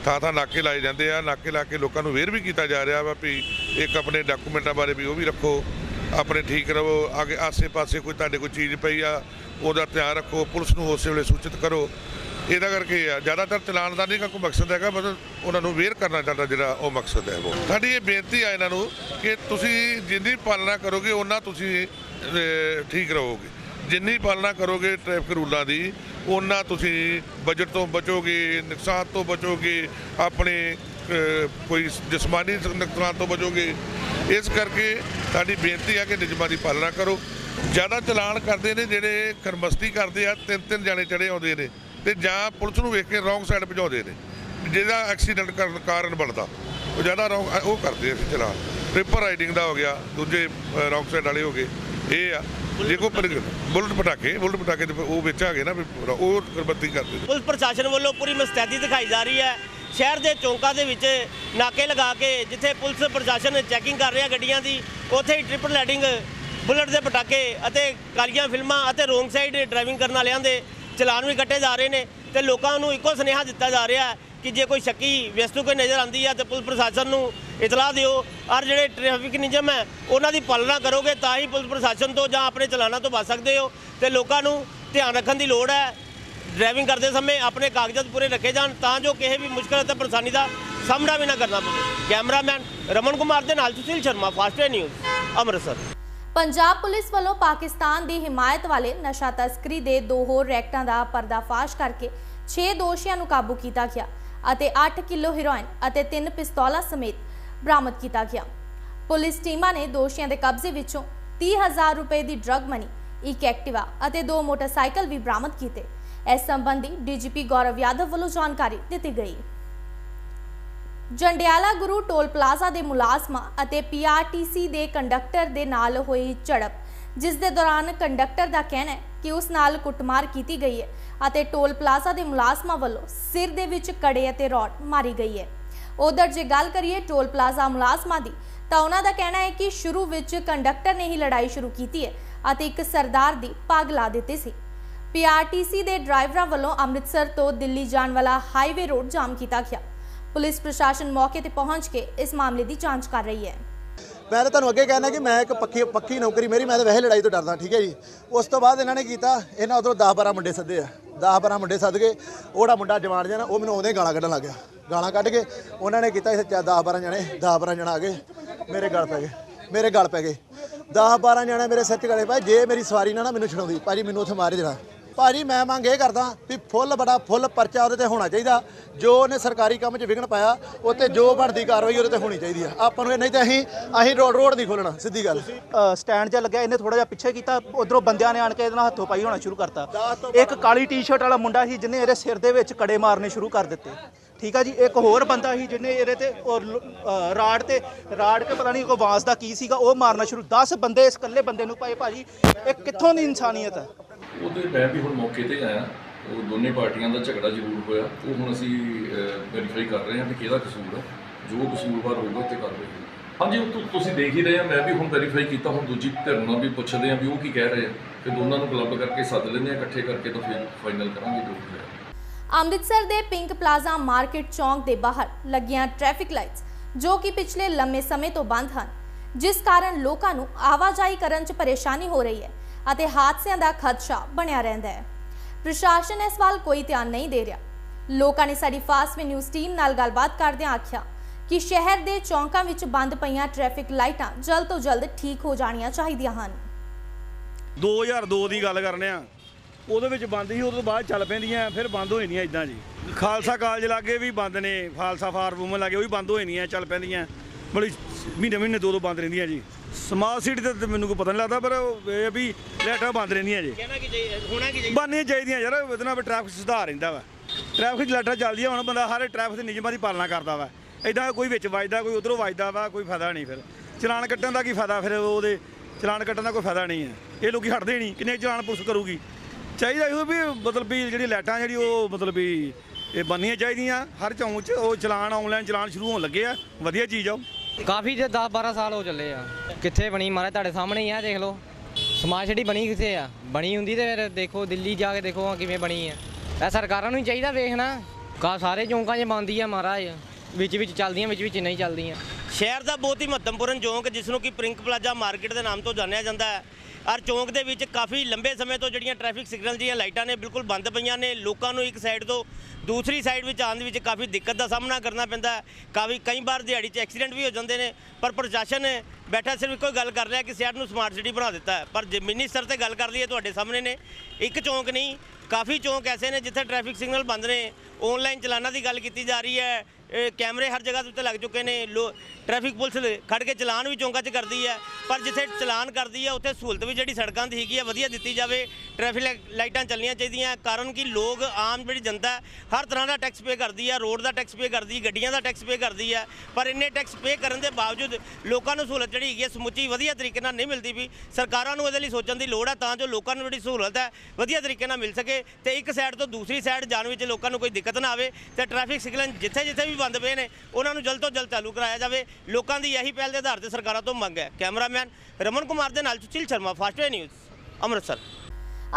ਥਾਂ ਥਾਂ ਨਾਕੇ ਲਾਏ ਜਾਂਦੇ ਆ, ਨਾਕੇ ਲਾ ਕੇ ਲੋਕਾਂ ਨੂੰ ਵੇਰ ਵੀ ਕੀਤਾ ਜਾ ਰਿਹਾ ਵਾ ਵੀ ਇੱਕ ਆਪਣੇ ਡਾਕੂਮੈਂਟਾਂ ਬਾਰੇ ਵੀ ਉਹ ਵੀ ਰੱਖੋ, ਆਪਣੇ ਠੀਕ ਰਹੋ, ਅੱਗੇ ਆਸੇ-ਪਾਸੇ ਕੋਈ ਤੁਹਾਡੇ ਕੋਈ ਚੀਜ਼ ਪਈ ਆ, ਉਹਦਾ ਧਿਆਨ ਰੱਖੋ, ਪੁਲਿਸ ਨੂੰ ਉਸੇ ਵੇਲੇ ਸੂਚਿਤ ਕਰੋ। ਇਹਦਾ ਕਰਕੇ ਆ, ਜ਼ਿਆਦਾਤਰ ਚਲਾਨ ਦਾ ਨਹੀਂ ਕੋਈ ਮਕਸਦ ਹੈਗਾ, ਮਤਲਬ ਉਹਨਾਂ ਨੂੰ ਵੇਅਰ ਕਰਨਾ ਚਾਹੁੰਦਾ ਜਿਹੜਾ ਉਹ ਮਕਸਦ ਹੈ ਉਹ। ਸਾਡੀ ਇਹ ਬੇਨਤੀ ਆ ਇਹਨਾਂ ਨੂੰ ਕਿ ਤੁਸੀਂ ਜਿੰਨੀ ਪਾਲਣਾ ਕਰੋਗੇ ਉਹਨਾਂ ਤੁਸੀਂ ਠੀਕ ਰਹੋਗੇ। ਜਿੰਨੀ ਪਾਲਣਾ ਕਰੋਗੇ ਟ੍ਰੈਫਿਕ ਰੂਲਾਂ ਦੀ ਉਹਨਾਂ ਤੁਸੀਂ ਬਜਟ ਤੋਂ ਬਚੋਗੇ, ਨੁਕਸਾਨ ਤੋਂ ਬਚੋਗੇ, ਆਪਣੇ ਕੋਈ ਜਿਸਮਾਨੀ ਨੁਕਸਾਨ ਤੋਂ ਬਚੋਗੇ। ਇਸ ਕਰਕੇ ਸਾਡੀ ਬੇਨਤੀ ਹੈ ਕਿ ਨਿਯਮਾਂ ਦੀ ਪਾਲਣਾ ਕਰੋ। ਜ਼ਿਆਦਾ ਚਲਾਨ ਕਰਦੇ ਨੇ ਜਿਹੜੇ ਖਰਮਸਤੀ ਕਰਦੇ ਆ ਤਿੰਨ ਤਿੰਨ ਜਾਣੇ ਚੜੇ ਆਉਂਦੇ ਨੇ ਤੇ ਜਾਂ ਪੁਲਿਸ ਨੂੰ ਵੇਖ ਕੇ ਰੌਂਗ ਸਾਈਡ ਭਜਾਉਂਦੇ ਨੇ, ਜਿਹਦਾ ਐਕਸੀਡੈਂਟ ਕਰਨ ਕਾਰਨ ਬਣਦਾ। ਉਹ ਜ਼ਿਆਦਾ ਰੌਂਗ ਉਹ ਕਰਦੇ ਆ ਚਲਾਨ। ਟ੍ਰਿਪਲ ਰਾਈਡਿੰਗ ਦਾ ਹੋ ਗਿਆ, ਦੂਜੇ ਰੌਂਗ ਸਾਈਡ ਵਾਲੇ ਹੋ ਗਏ। ਇਹ ਆ। ਜੇ ਕੋ ਬੁਲਟ ਪਟਾਕੇ ਬੁਲਟ ਪਟਾਕੇ ਤੇ ਉਹ ਵਿੱਚ ਆ ਗਏ ਨਾ ਉਹ ਖਰਬਸਤੀ ਕਰਦੇ ਪੁਲਿਸ ਪ੍ਰਸ਼ਾਸਨ ਵੱਲੋਂ ਪੂਰੀ ਮੁਸਤੈਦੀ ਦਿਖਾਈ ਜਾ ਰਹੀ ਹੈ। ਸ਼ਹਿਰ ਦੇ ਚੌਂਕਾਂ ਦੇ ਵਿੱਚ ਨਾਕੇ ਲਗਾ ਕੇ ਜਿੱਥੇ ਪੁਲਿਸ ਪ੍ਰਸ਼ਾਸਨ ਚੈਕਿੰਗ ਕਰ ਰਿਹਾ ਗੱਡੀਆਂ ਦੀ, ਉੱਥੇ ਹੀ ਟ੍ਰਿਪਲ ਰਾਈਡਿੰਗ ਬੁਲਟ ਦੇ ਪਟਾਕੇ ਅਤੇ ਕਾਲੀਆਂ ਫਿਲਮਾਂ ਅਤੇ ਰੋਂਗ ਸਾਈਡ ਡਰਾਈਵਿੰਗ ਕਰਨ ਵਾਲਿਆਂ ਦੇ ਚਲਾਨ ਵੀ ਕੱਟੇ ਜਾ ਰਹੇ ਨੇ ਤੇ ਲੋਕਾਂ ਨੂੰ ਇੱਕੋ ਸੁਨੇਹਾ ਦਿੱਤਾ ਜਾ ਰਿਹਾ ਕਿ ਜੇ ਕੋਈ ਸ਼ੱਕੀ ਵਸਤੂ ਕੋਈ ਨਜ਼ਰ ਆਉਂਦੀ ਹੈ ਤੇ ਪੁਲਿਸ ਪ੍ਰਸ਼ਾਸਨ ਨੂੰ ਇਤਲਾਹ ਦਿਓ, ਔਰ ਜਿਹੜੇ ਟ੍ਰੈਫਿਕ ਨਿਯਮ ਹੈ, ਉਹਨਾਂ ਦੀ ਪਾਲਣਾ ਕਰੋਗੇ ਤਾਂ ਹੀ ਪੁਲਿਸ ਪ੍ਰਸ਼ਾਸਨ ਤੋਂ ਜਾਂ ਆਪਣੇ ਚਲਾਨਾਂ ਤੋਂ ਬਚ ਸਕਦੇ ਹੋ। ਤੇ ਲੋਕਾਂ ਨੂੰ ਧਿਆਨ ਰੱਖਣ ਦੀ ਲੋੜ ਹੈ। ਡਰਾਈਵਿੰਗ ਕਰਦੇ ਸਮੇਂ ਆਪਣੇ ਕਾਗਜ਼ਾਤ ਪੂਰੇ ਰੱਖੇ ਜਾਣ ਤਾਂ ਜੋ ਕਿਸੇ ਵੀ ਮੁਸ਼ਕਲ ਅਤੇ ਪਰੇਸ਼ਾਨੀ ਦਾ ਸਾਹਮਣਾ ਵੀ ਨਾ ਕਰਨਾ ਪਵੇ। ਕੈਮਰਾਮੈਨ ਰਮਨ ਕੁਮਾਰ ਦੇ ਨਾਲ Sushil Sharma Fastway news Amritsar. Punjab police ਵੱਲੋਂ ਪਾਕਿਸਤਾਨ ਦੀ ਹਿਮਾਇਤ ਵਾਲੇ ਨਸ਼ਾ ਤਸਕਰੀ ਦੇ ਦੋ ਹੋਰ ਰੈਕਟਾਂ ਦਾ ਪਰਦਾਫਾਸ਼ ਕਰਕੇ 6 ਦੋਸ਼ੀਆਂ ਨੂੰ ਕਾਬੂ ਕੀਤਾ ਗਿਆ। ਅਤੇ 8 ਕਿਲੋ ਹੈਰੋਇਨ ਅਤੇ 3 ਪਿਸਤੌਲਾਂ ਸਮੇਤ ਬਰਾਮਦ ਕੀਤਾ ਗਿਆ। ਪੁਲਿਸ ਟੀਮਾਂ ਨੇ ਦੋਸ਼ੀਆਂ ਦੇ ਕਬਜ਼ੇ ਵਿੱਚੋਂ 30000 ਰੁਪਏ ਦੀ ਡਰੱਗ ਮਨੀ, ਇੱਕ ਐਕਟਿਵਾ ਅਤੇ ਦੋ ਮੋਟਰਸਾਈਕਲ ਵੀ ਬਰਾਮਦ ਕੀਤੇ। ਇਸ ਸੰਬੰਧੀ ਡੀਜੀਪੀ ਗੌਰਵ ਯਾਦਵ ਵੱਲੋਂ ਜਾਣਕਾਰੀ ਦਿੱਤੀ ਗਈ। ਜੰਡਿਆਲਾ ਗੁਰੂ ਟੋਲ ਪਲਾਜ਼ਾ ਦੇ ਮੁਲਾਜ਼ਮਾਂ ਅਤੇ ਪੀਆਰਟੀਸੀ ਦੇ ਕੰਡਕਟਰ ਦੇ ਨਾਲ ਹੋਈ ਝੜਪ, ਜਿਸ ਦੇ ਦੌਰਾਨ ਕੰਡਕਟਰ ਦਾ ਕਹਿਣਾ ਹੈ ਕਿ ਉਸ ਨਾਲ ਕੁੱਟਮਾਰ ਕੀਤੀ ਗਈ ਹੈ। ਅਤੇ ਟੋਲ ਪਲਾਜ਼ਾ ਦੇ ਮੁਲਾਜ਼ਮਾਂ ਵੱਲੋਂ ਸਿਰ ਦੇ ਵਿੱਚ ਕੜੇ ਅਤੇ ਰੋਡ ਮਾਰੀ ਗਈ ਹੈ। ਉਧਰ ਜੇ ਗੱਲ ਕਰੀਏ ਟੋਲ ਪਲਾਜ਼ਾ ਮੁਲਾਜ਼ਮਾਂ ਦੀ, ਤਾਂ ਉਹਨਾਂ ਦਾ ਕਹਿਣਾ ਹੈ ਕਿ ਸ਼ੁਰੂ ਵਿੱਚ ਕੰਡਕਟਰ ਨੇ ਹੀ ਲੜਾਈ ਸ਼ੁਰੂ ਕੀਤੀ ਹੈ ਅਤੇ ਇੱਕ ਸਰਦਾਰ ਦੀ ਪੱਗ ਲਾ ਦਿੱਤੀ ਸੀ। ਪੀਆਰਟੀਸੀ ਦੇ ਡਰਾਈਵਰਾਂ ਵੱਲੋਂ ਅੰਮ੍ਰਿਤਸਰ ਤੋਂ ਦਿੱਲੀ ਜਾਣ ਵਾਲਾ ਹਾਈਵੇ ਰੋਡ ਜਾਮ ਕੀਤਾ ਗਿਆ। ਪੁਲਿਸ ਪ੍ਰਸ਼ਾਸਨ ਮੌਕੇ ਤੇ ਪਹੁੰਚ ਕੇ ਇਸ ਮਾਮਲੇ ਦੀ ਜਾਂਚ ਕਰ ਰਹੀ ਹੈ। ਮੈਂ ਤਾਂ ਤੁਹਾਨੂੰ ਅੱਗੇ ਕਹਿਣਾ ਕਿ ਮੈਂ ਇੱਕ ਪੱਕੀ ਪੱਕੀ ਨੌਕਰੀ ਮੇਰੀ, ਮੈਂ ਤਾਂ ਵੈਸੇ ਲੜਾਈ ਤੋਂ ਡਰਦਾ, ਠੀਕ ਹੈ ਜੀ। ਉਸ ਤੋਂ ਬਾਅਦ ਇਹਨਾਂ ਨੇ ਕੀਤਾ, ਇਹਨਾਂ ਉਧਰੋਂ 10 12 ਮੁੰਡੇ ਸੱਦੇ ਆ। 10 12 ਮੁੰਡੇ ਸੱਦ ਕੇ ਉਹੜਾ ਮੁੰਡਾ ਜਵਾਨ ਜਿਹਾ ਉਹ ਮੈਨੂੰ ਉਹਦੇ ਗਾਲਾਂ ਕੱਢਣ ਲੱਗ ਗਿਆ। ਗਾਲਾਂ ਕੱਢ ਕੇ ਉਹਨਾਂ ਨੇ ਕੀਤਾ ਇੱਥੇ 10 12 ਜਣੇ 10 12 ਜਣਾ ਆ ਗਏ। ਮੇਰੇ ਗਲ ਪੈ ਗਏ, ਮੇਰੇ ਗਲ ਪੈ ਗਏ। 10 12 ਜਣੇ ਮੇਰੇ ਸੱਚ ਗਲੇ ਪਏ, ਜੇ ਮੇਰੀ ਸਵਾਰੀ ਨਾ ਨਾ ਮੈਨੂੰ ਛਡਾਉਂਦੀ, ਭਾਜੀ ਮੈਨੂੰ ਉੱਥੇ ਮਾਰ ਹੀ ਦੇਣਾ। ਭਾਜੀ ਮੈਂ ਮੰਗ ਇਹ ਕਰਦਾ ਵੀ ਫੁੱਲ ਬੜਾ ਫੁੱਲ ਪਰਚਾ ਉਹਦੇ ਤੇ ਹੋਣਾ ਚਾਹੀਦਾ। ਜੋ ਉਹਨੇ ਸਰਕਾਰੀ ਕੰਮ 'ਚ ਵਿਘਨ ਪਾਇਆ ਉਹ ਤੇ ਜੋ ਬਣਦੀ ਕਾਰਵਾਈ ਉਹਦੇ ਤੇ ਹੋਣੀ ਚਾਹੀਦੀ ਆ। ਆਪਾਂ ਨੂੰ ਇਹ ਨਹੀਂ ਤੇ ਅਸੀਂ ਅਸੀਂ ਰੋਡ ਰੋਡ ਨਹੀਂ ਖੋਲਣਾ ਸਿੱਧੀ ਗੱਲ। ਸਟੈਂਡ 'ਚ ਲੱਗਿਆ ਇਹਨੇ ਥੋੜਾ ਜਿਹਾ ਪਿੱਛੇ ਕੀਤਾ ਉਧਰੋਂ ਬੰਦਿਆਂ ਨੇ ਆਣ ਕੇ ਇਹਦੇ ਨਾਲ ਹੱਥੋਂ ਪਾਈ ਹੋਣਾ ਸ਼ੁਰੂ ਕਰਤਾ। ਇੱਕ ਕਾਲੀ ਟੀ-ਸ਼ਰਟ ਵਾਲਾ ਮੁੰਡਾ ਸੀ ਜਿਹਨੇ ਇਹਦੇ ਸਿਰ ਦੇ ਵਿੱਚ ਕੜੇ ਮਾਰਨੇ ਸ਼ੁਰੂ ਕਰ ਦਿੱਤੇ। ਠੀਕ ਆ ਜੀ? ਇੱਕ ਹੋਰ ਬੰਦਾ ਸੀ ਜਿਹਨੇ ਇਹਦੇ ਤੇ ਰਾੜ ਤੇ ਰਾੜ ਕੇ ਪਤਾ ਨਹੀਂ ਕੋਈ ਬਾਂਸ ਦਾ ਕੀ ਸੀਗਾ ਉਹ ਮਾਰਨਾ ਸ਼ੁਰੂ 10 ਬੰਦੇ ਇਸ ਇਕੱਲੇ ਬੰਦੇ ਨੂੰ ਪਾਏ ਭਾਜੀ। ਇਹ ਕਿੱਥੋਂ ਦੀ ਇਨਸਾਨੀਅਤ ਹੈ ਉਹਦੇ ਮੈਂ ਵੀ ਹੁਣ ਮੌਕੇ ਤੇ ਆਇਆ, ਉਹ ਦੋਨੇ ਪਾਰਟੀਆਂ ਦਾ ਝਗੜਾ ਜ਼ਰੂਰ ਹੋਇਆ, ਉਹ ਹੁਣ ਅਸੀਂ ਵੈਰੀਫਾਈ ਕਰ ਰਹੇ ਹਾਂ ਕਿ ਕਿਹਦਾ ਕਸੂਰ ਹੈ ਜੋ ਕਸੂਰਵਾਰ ਹੋਊਗਾ ਤੇ ਕਾਰਵਾਈ ਹੋਊਗੀ ਹਾਂਜੀ, ਉਹ ਤੁਸੀਂ ਦੇਖ ਹੀ ਰਹੇ ਆ, ਮੈਂ ਵੀ ਹੁਣ ਵੈਰੀਫਾਈ ਕੀਤਾ, ਹੁਣ ਦੂਜੀ ਧਿਰ ਨਾਲ ਵੀ ਪੁੱਛਦੇ ਆ ਵੀ ਉਹ ਕੀ ਕਹਿ ਰਹੇ ਆ ਤੇ ਦੋਨਾਂ ਨੂੰ ਕਲੱਬ ਕਰਕੇ ਸੱਦ ਲੈਂਦੇ ਆ ਇਕੱਠੇ ਕਰਕੇ ਤਾਂ ਫਿਰ ਫਾਈਨਲ ਕਰਾਂਗੇ ਜੋ ਵੀ ਹੈ ਅੰਮ੍ਰਿਤਸਰ ਦੇ ਪਿੰਕ ਪਲਾਜ਼ਾ ਮਾਰਕੀਟ ਚੌਂਕ ਦੇ ਬਾਹਰ ਲੱਗੀਆਂ ਟ੍ਰੈਫਿਕ ਲਾਈਟਸ ਜੋ ਕਿ ਪਿਛਲੇ ਲੰਮੇ ਸਮੇਂ ਤੋਂ ਬੰਦ ਹਨ, ਜਿਸ ਕਾਰਨ ਲੋਕਾਂ ਨੂੰ ਆਵਾਜਾਈ ਕਰਨ 'ਚ ਪਰੇਸ਼ਾਨੀ ਹੋ ਰਹੀ ਹੈ। ਅਤੇ ਹਾਦਸਿਆਂ ਦਾ ਖਦਸ਼ਾ ਬਣਿਆ ਰਹਿੰਦਾ ਹੈ। ਪ੍ਰਸ਼ਾਸਨ ਇਸ ਵੱਲ ਕੋਈ ਧਿਆਨ ਨਹੀਂ ਦੇ ਰਿਹਾ। ਲੋਕਾਂ ਨੇ ਸਾਡੀ ਫਾਸਟ ਵੇ ਨਿਊਜ਼ ਟੀਮ ਨਾਲ ਗੱਲਬਾਤ ਕਰਦਿਆਂ ਆਖਿਆ ਕਿ ਸ਼ਹਿਰ ਦੇ ਚੌਂਕਾਂ ਵਿੱਚ ਬੰਦ ਪਈਆਂ ਟ੍ਰੈਫਿਕ ਲਾਈਟਾਂ ਜਲਦ ਤੋਂ ਜਲਦ ਠੀਕ ਹੋ ਜਾਣੀਆਂ ਚਾਹੀਦੀਆਂ ਹਨ। 2002 ਦੀ ਗੱਲ ਕਰਨੇ ਆ। ਉਹਦੇ ਵਿੱਚ ਬੰਦ ਸੀ ਤੋਂ ਬਾਅਦ ਚੱਲ ਪੈਂਦੀਆਂ, ਫਿਰ ਬੰਦ ਹੋ ਜਾਂਦੀਆਂ ਇਦਾਂ ਜੀ। ਖਾਲਸਾ ਕਾਲਜ ਲਾਗੇ ਵੀ ਬੰਦ ਨੇ, ਖਾਲਸਾ ਫਾਰਮ ਵੂਮਨ ਲਾਗੇ ਉਹ ਵੀ ਬੰਦ ਹੋ ਜਾਂਦੀਆਂ ਚੱਲ ਪੈਂਦੀਆਂ। ਬੜੀ ਮਹੀਨੇ ਮਹੀਨੇ ਦੋ ਦੋ ਬੰਦ ਰਹਿੰਦੀਆਂ ਜੀ। ਸਮਾਰਟ ਸਿਟੀ ਤੇ ਤਾਂ ਮੈਨੂੰ ਕੋਈ ਪਤਾ ਨਹੀਂ ਲੱਗਦਾ ਪਰ ਉਹ ਇਹ ਆ ਵੀ ਲਾਈਟਾਂ ਬੰਦ ਰਹਿੰਦੀਆਂ ਜੀ। ਕਹਿਣਾ ਕੀ ਚਾਹੀਦਾ ਹੋਣਾ ਕੀ ਚਾਹੀਦਾ? ਬਣਨੀਆਂ ਚਾਹੀਦੀਆਂ ਯਾਰ ਉਹਦੇ ਨਾਲ ਟ੍ਰੈਫਿਕ ਸੁਧਾਰ ਰਹਿੰਦਾ ਵਾ। ਟ੍ਰੈਫਿਕ ਲਾਈਟਾਂ ਚੱਲਦੀਆਂ ਹੁਣ ਬੰਦਾ ਹਰ ਟ੍ਰੈਫਿਕ ਦੇ ਨਿਯਮਾਂ ਦੀ ਪਾਲਣਾ ਕਰਦਾ ਵਾ। ਇਦਾਂ ਕੋਈ ਵਿੱਚ ਵੱਜਦਾ ਕੋਈ ਉਧਰੋਂ ਵੱਜਦਾ ਵਾ ਕੋਈ ਫਾਇਦਾ ਨਹੀਂ ਫਿਰ। ਚਲਾਨ ਕੱਟਣ ਦਾ ਕੀ ਫਾਇਦਾ ਫਿਰ ਉਹਦੇ? ਚਲਾਨ ਕੱਟਣ ਦਾ ਕੋਈ ਫਾਇਦਾ ਨਹੀਂ ਹੈ। ਇਹ ਲੋਕੀ ਹਟਦੇ ਨਹੀਂ ਕਿੰਨੇ ਚਲਾਨ ਪੁਲਿਸ ਕਰੂਗੀ? ਚਾਹੀਦਾ ਇਹੋ ਵੀ ਮਤਲਬ ਵੀ ਜਿਹੜੀ ਲਾਈਟਾਂ ਜਿਹੜੀ ਉਹ ਮਤਲਬ ਵੀ ਇਹ ਬਣਨੀਆਂ ਚਾਹੀਦੀਆਂ। ਹਰ ਚੌਂਕ 'ਚ ਉਹ ਚਲਾਨ ਆਨਲਾਈਨ ਚਲਾਨ ਸ਼ੁਰੂ ਹੋਣ ਲੱਗੇ ਆ। ਵਧੀਆ ਚੀਜ਼ ਆ ਕਾਫੀ ਜੇ 10 12 ਸਾਲ ਹੋ ਚੱਲੇ ਆ। ਕਿੱਥੇ ਬਣੀ? ਮਾਰੇ ਤੁਹਾਡੇ ਸਾਹਮਣੇ ਹੀ ਆ, ਦੇਖ ਲਓ। ਸਮਾਜ ਸਿਟੀ ਬਣੀ ਕਿੱਥੇ ਆ? ਬਣੀ ਹੁੰਦੀ ਤੇ ਫਿਰ ਦੇਖੋ, ਦਿੱਲੀ ਜਾ ਕੇ ਦੇਖੋ, ਕਿਵੇਂ ਬਣੀ ਆ। ਇਹ ਸਰਕਾਰਾਂ ਨੂੰ ਚਾਹੀਦਾ ਵੇਖਣਾ। ਕਾ ਸਾਰੇ ਚੌਂਕਾਂ 'ਚ ਬੰਦੀ ਆ ਮਹਾਰਾਜ ਵਿੱਚ ਵਿੱਚ ਚੱਲਦੀਆਂ, ਵਿੱਚ ਵਿੱਚ ਨਹੀਂ ਚੱਲਦੀਆਂ। ਸ਼ਹਿਰ ਦਾ ਬਹੁਤ ਹੀ ਮਹੱਤਵਪੂਰਨ ਚੌਂਕ, ਜਿਸ ਨੂੰ ਕਿ ਪ੍ਰਿੰਕ ਪਲਾਜ਼ਾ ਮਾਰਕੀਟ ਦੇ ਨਾਮ ਤੋਂ ਜਾਣਿਆ ਜਾਂਦਾ ਹੈ। ਔਰ ਚੌਂਕ ਦੇ ਵਿੱਚ ਕਾਫੀ ਲੰਬੇ ਸਮੇਂ ਤੋਂ ਜਿਹੜੀਆਂ ਟ੍ਰੈਫਿਕ ਸਿਗਨਲ ਦੀਆਂ ਲਾਈਟਾਂ ਨੇ ਬਿਲਕੁਲ ਬੰਦ ਪਈਆਂ ਨੇ। ਲੋਕਾਂ ਨੂੰ ਇੱਕ ਸਾਈਡ ਤੋਂ ਦੂਸਰੀ ਸਾਈਡ ਵਿੱਚ ਆਉਣ ਦੇ ਵਿੱਚ ਕਾਫੀ ਦਿੱਕਤ ਦਾ ਸਾਹਮਣਾ ਕਰਨਾ ਪੈਂਦਾ ਹੈ। ਕਾਫੀ ਕਈ ਵਾਰ ਦਿਹਾੜੀ 'ਚ ਐਕਸੀਡੈਂਟ ਵੀ ਹੋ ਜਾਂਦੇ ਨੇ, ਪਰ ਪ੍ਰਸ਼ਾਸਨ ਬੈਠਾ ਸਿਰਫ ਇੱਕੋ ਹੀ ਗੱਲ ਕਰ ਰਿਹਾ ਕਿ ਸ਼ਹਿਰ ਨੂੰ ਸਮਾਰਟ ਸਿਟੀ ਬਣਾ ਦਿੱਤਾ ਹੈ। ਪਰ ਜ਼ਮੀਨੀ ਸਤਰ ਤੇ ਗੱਲ ਕਰ ਲਈਏ, ਤੁਹਾਡੇ ਸਾਹਮਣੇ ਨੇ, ਇੱਕ ਚੌਂਕ ਨਹੀਂ, ਕਾਫੀ ਚੌਂਕ ਐਸੇ ਨੇ ਜਿੱਥੇ ਟ੍ਰੈਫਿਕ ਸਿਗਨਲ ਬੰਦ ਨੇ। ਆਨਲਾਈਨ ਚਲਾਨਾਂ ਦੀ ਗੱਲ ਕੀਤੀ ਜਾ ਰਹੀ ਹੈ ਕੈਮਰੇ ਹਰ ਜਗ੍ਹਾ ਦੇ ਉੱਤੇ ਲੱਗ ਚੁੱਕੇ ਨੇ। ਲੋ ਟ੍ਰੈਫਿਕ ਪੁਲਿਸ ਖੜ ਕੇ ਚਲਾਨ ਵੀ ਚੌਂਕਾਂ 'ਚ ਕਰਦੀ ਹੈ, ਪਰ ਜਿੱਥੇ ਚਲਾਨ ਕਰਦੀ ਹੈ, ਉੱਥੇ ਸਹੂਲਤ ਵੀ ਜਿਹੜੀ ਸੜਕਾਂ ਦੀ ਹੈਗੀ ਹੈ, ਵਧੀਆ ਦਿੱਤੀ ਜਾਵੇ। ਟ੍ਰੈਫਿਕ ਲਾਈ- ਲਾਈਟਾਂ ਚੱਲਣੀਆਂ ਚਾਹੀਦੀਆਂ, ਕਾਰਨ ਕਿ ਲੋਕ ਆਮ ਜਿਹੜੀ ਜਨਤਾ ਹਰ ਤਰ੍ਹਾਂ ਦਾ ਟੈਕਸ ਪੇ ਕਰਦੀ ਹੈ ਰੋਡ ਦਾ ਟੈਕਸ ਪੇ ਕਰਦੀ, ਗੱਡੀਆਂ ਦਾ ਟੈਕਸ ਪੇ ਕਰਦੀ ਹੈ, ਪਰ ਇੰਨੇ ਟੈਕਸ ਪੇ ਕਰਨ ਦੇ ਬਾਵਜੂਦ ਲੋਕਾਂ ਨੂੰ ਸਹੂਲਤ ਜਿਹੜੀ ਹੈਗੀ ਹੈ, ਸਮੁੱਚੀ ਵਧੀਆ ਤਰੀਕੇ ਨਾਲ ਨਹੀਂ ਮਿਲਦੀ ਵੀ। ਸਰਕਾਰਾਂ ਨੂੰ ਇਹਦੇ ਲਈ ਸੋਚਣ ਦੀ ਲੋੜ ਹੈ, ਤਾਂ ਜੋ ਲੋਕਾਂ ਨੂੰ ਜਿਹੜੀ ਸਹੂਲਤ ਹੈ, ਵਧੀਆ ਤਰੀਕੇ ਨਾਲ ਮਿਲ ਸਕੇ ਤੇ ਇੱਕ ਸਾਈਡ ਤੋਂ ਦੂਸਰੀ ਸਾਈਡ ਜਾਣ ਵਿੱਚ ਲੋਕਾਂ ਨੂੰ ਕੋਈ ਦਿੱਕਤ ਨਾ ਆਵੇ। ਤੇ ਟ੍ਰੈਫਿਕ ਸਿਗਨਲ ਜਿੱਥੇ ਜਿੱਥੇ ਵੀ ਬੰਦ ਪਏ ਨੇ, ਉਹਨਾਂ ਨੂੰ ਜਲਦ ਤੋਂ ਜਲਦ ਚਾਲੂ ਕਰਾਇਆ ਜਾਵੇ। ਲੋਕਾਂ ਦੀ ਇਹੀ ਪਹਿਲ ਦੇ ਆਧਾਰ ਤੇ ਸਰਕਾਰਾਂ ਤੋਂ ਮੰਗ ਹੈ। ਕੈਮਰਾਮੈਨ ਰਮਨ ਕੁਮਾਰ ਦੇ ਨਾਲ ਸੁਚਿਲ ਸ਼ਰਮਾ ਫਾਸਟਵੇ ਨਿਊਜ਼ ਅੰਮ੍ਰਿਤਸਰ।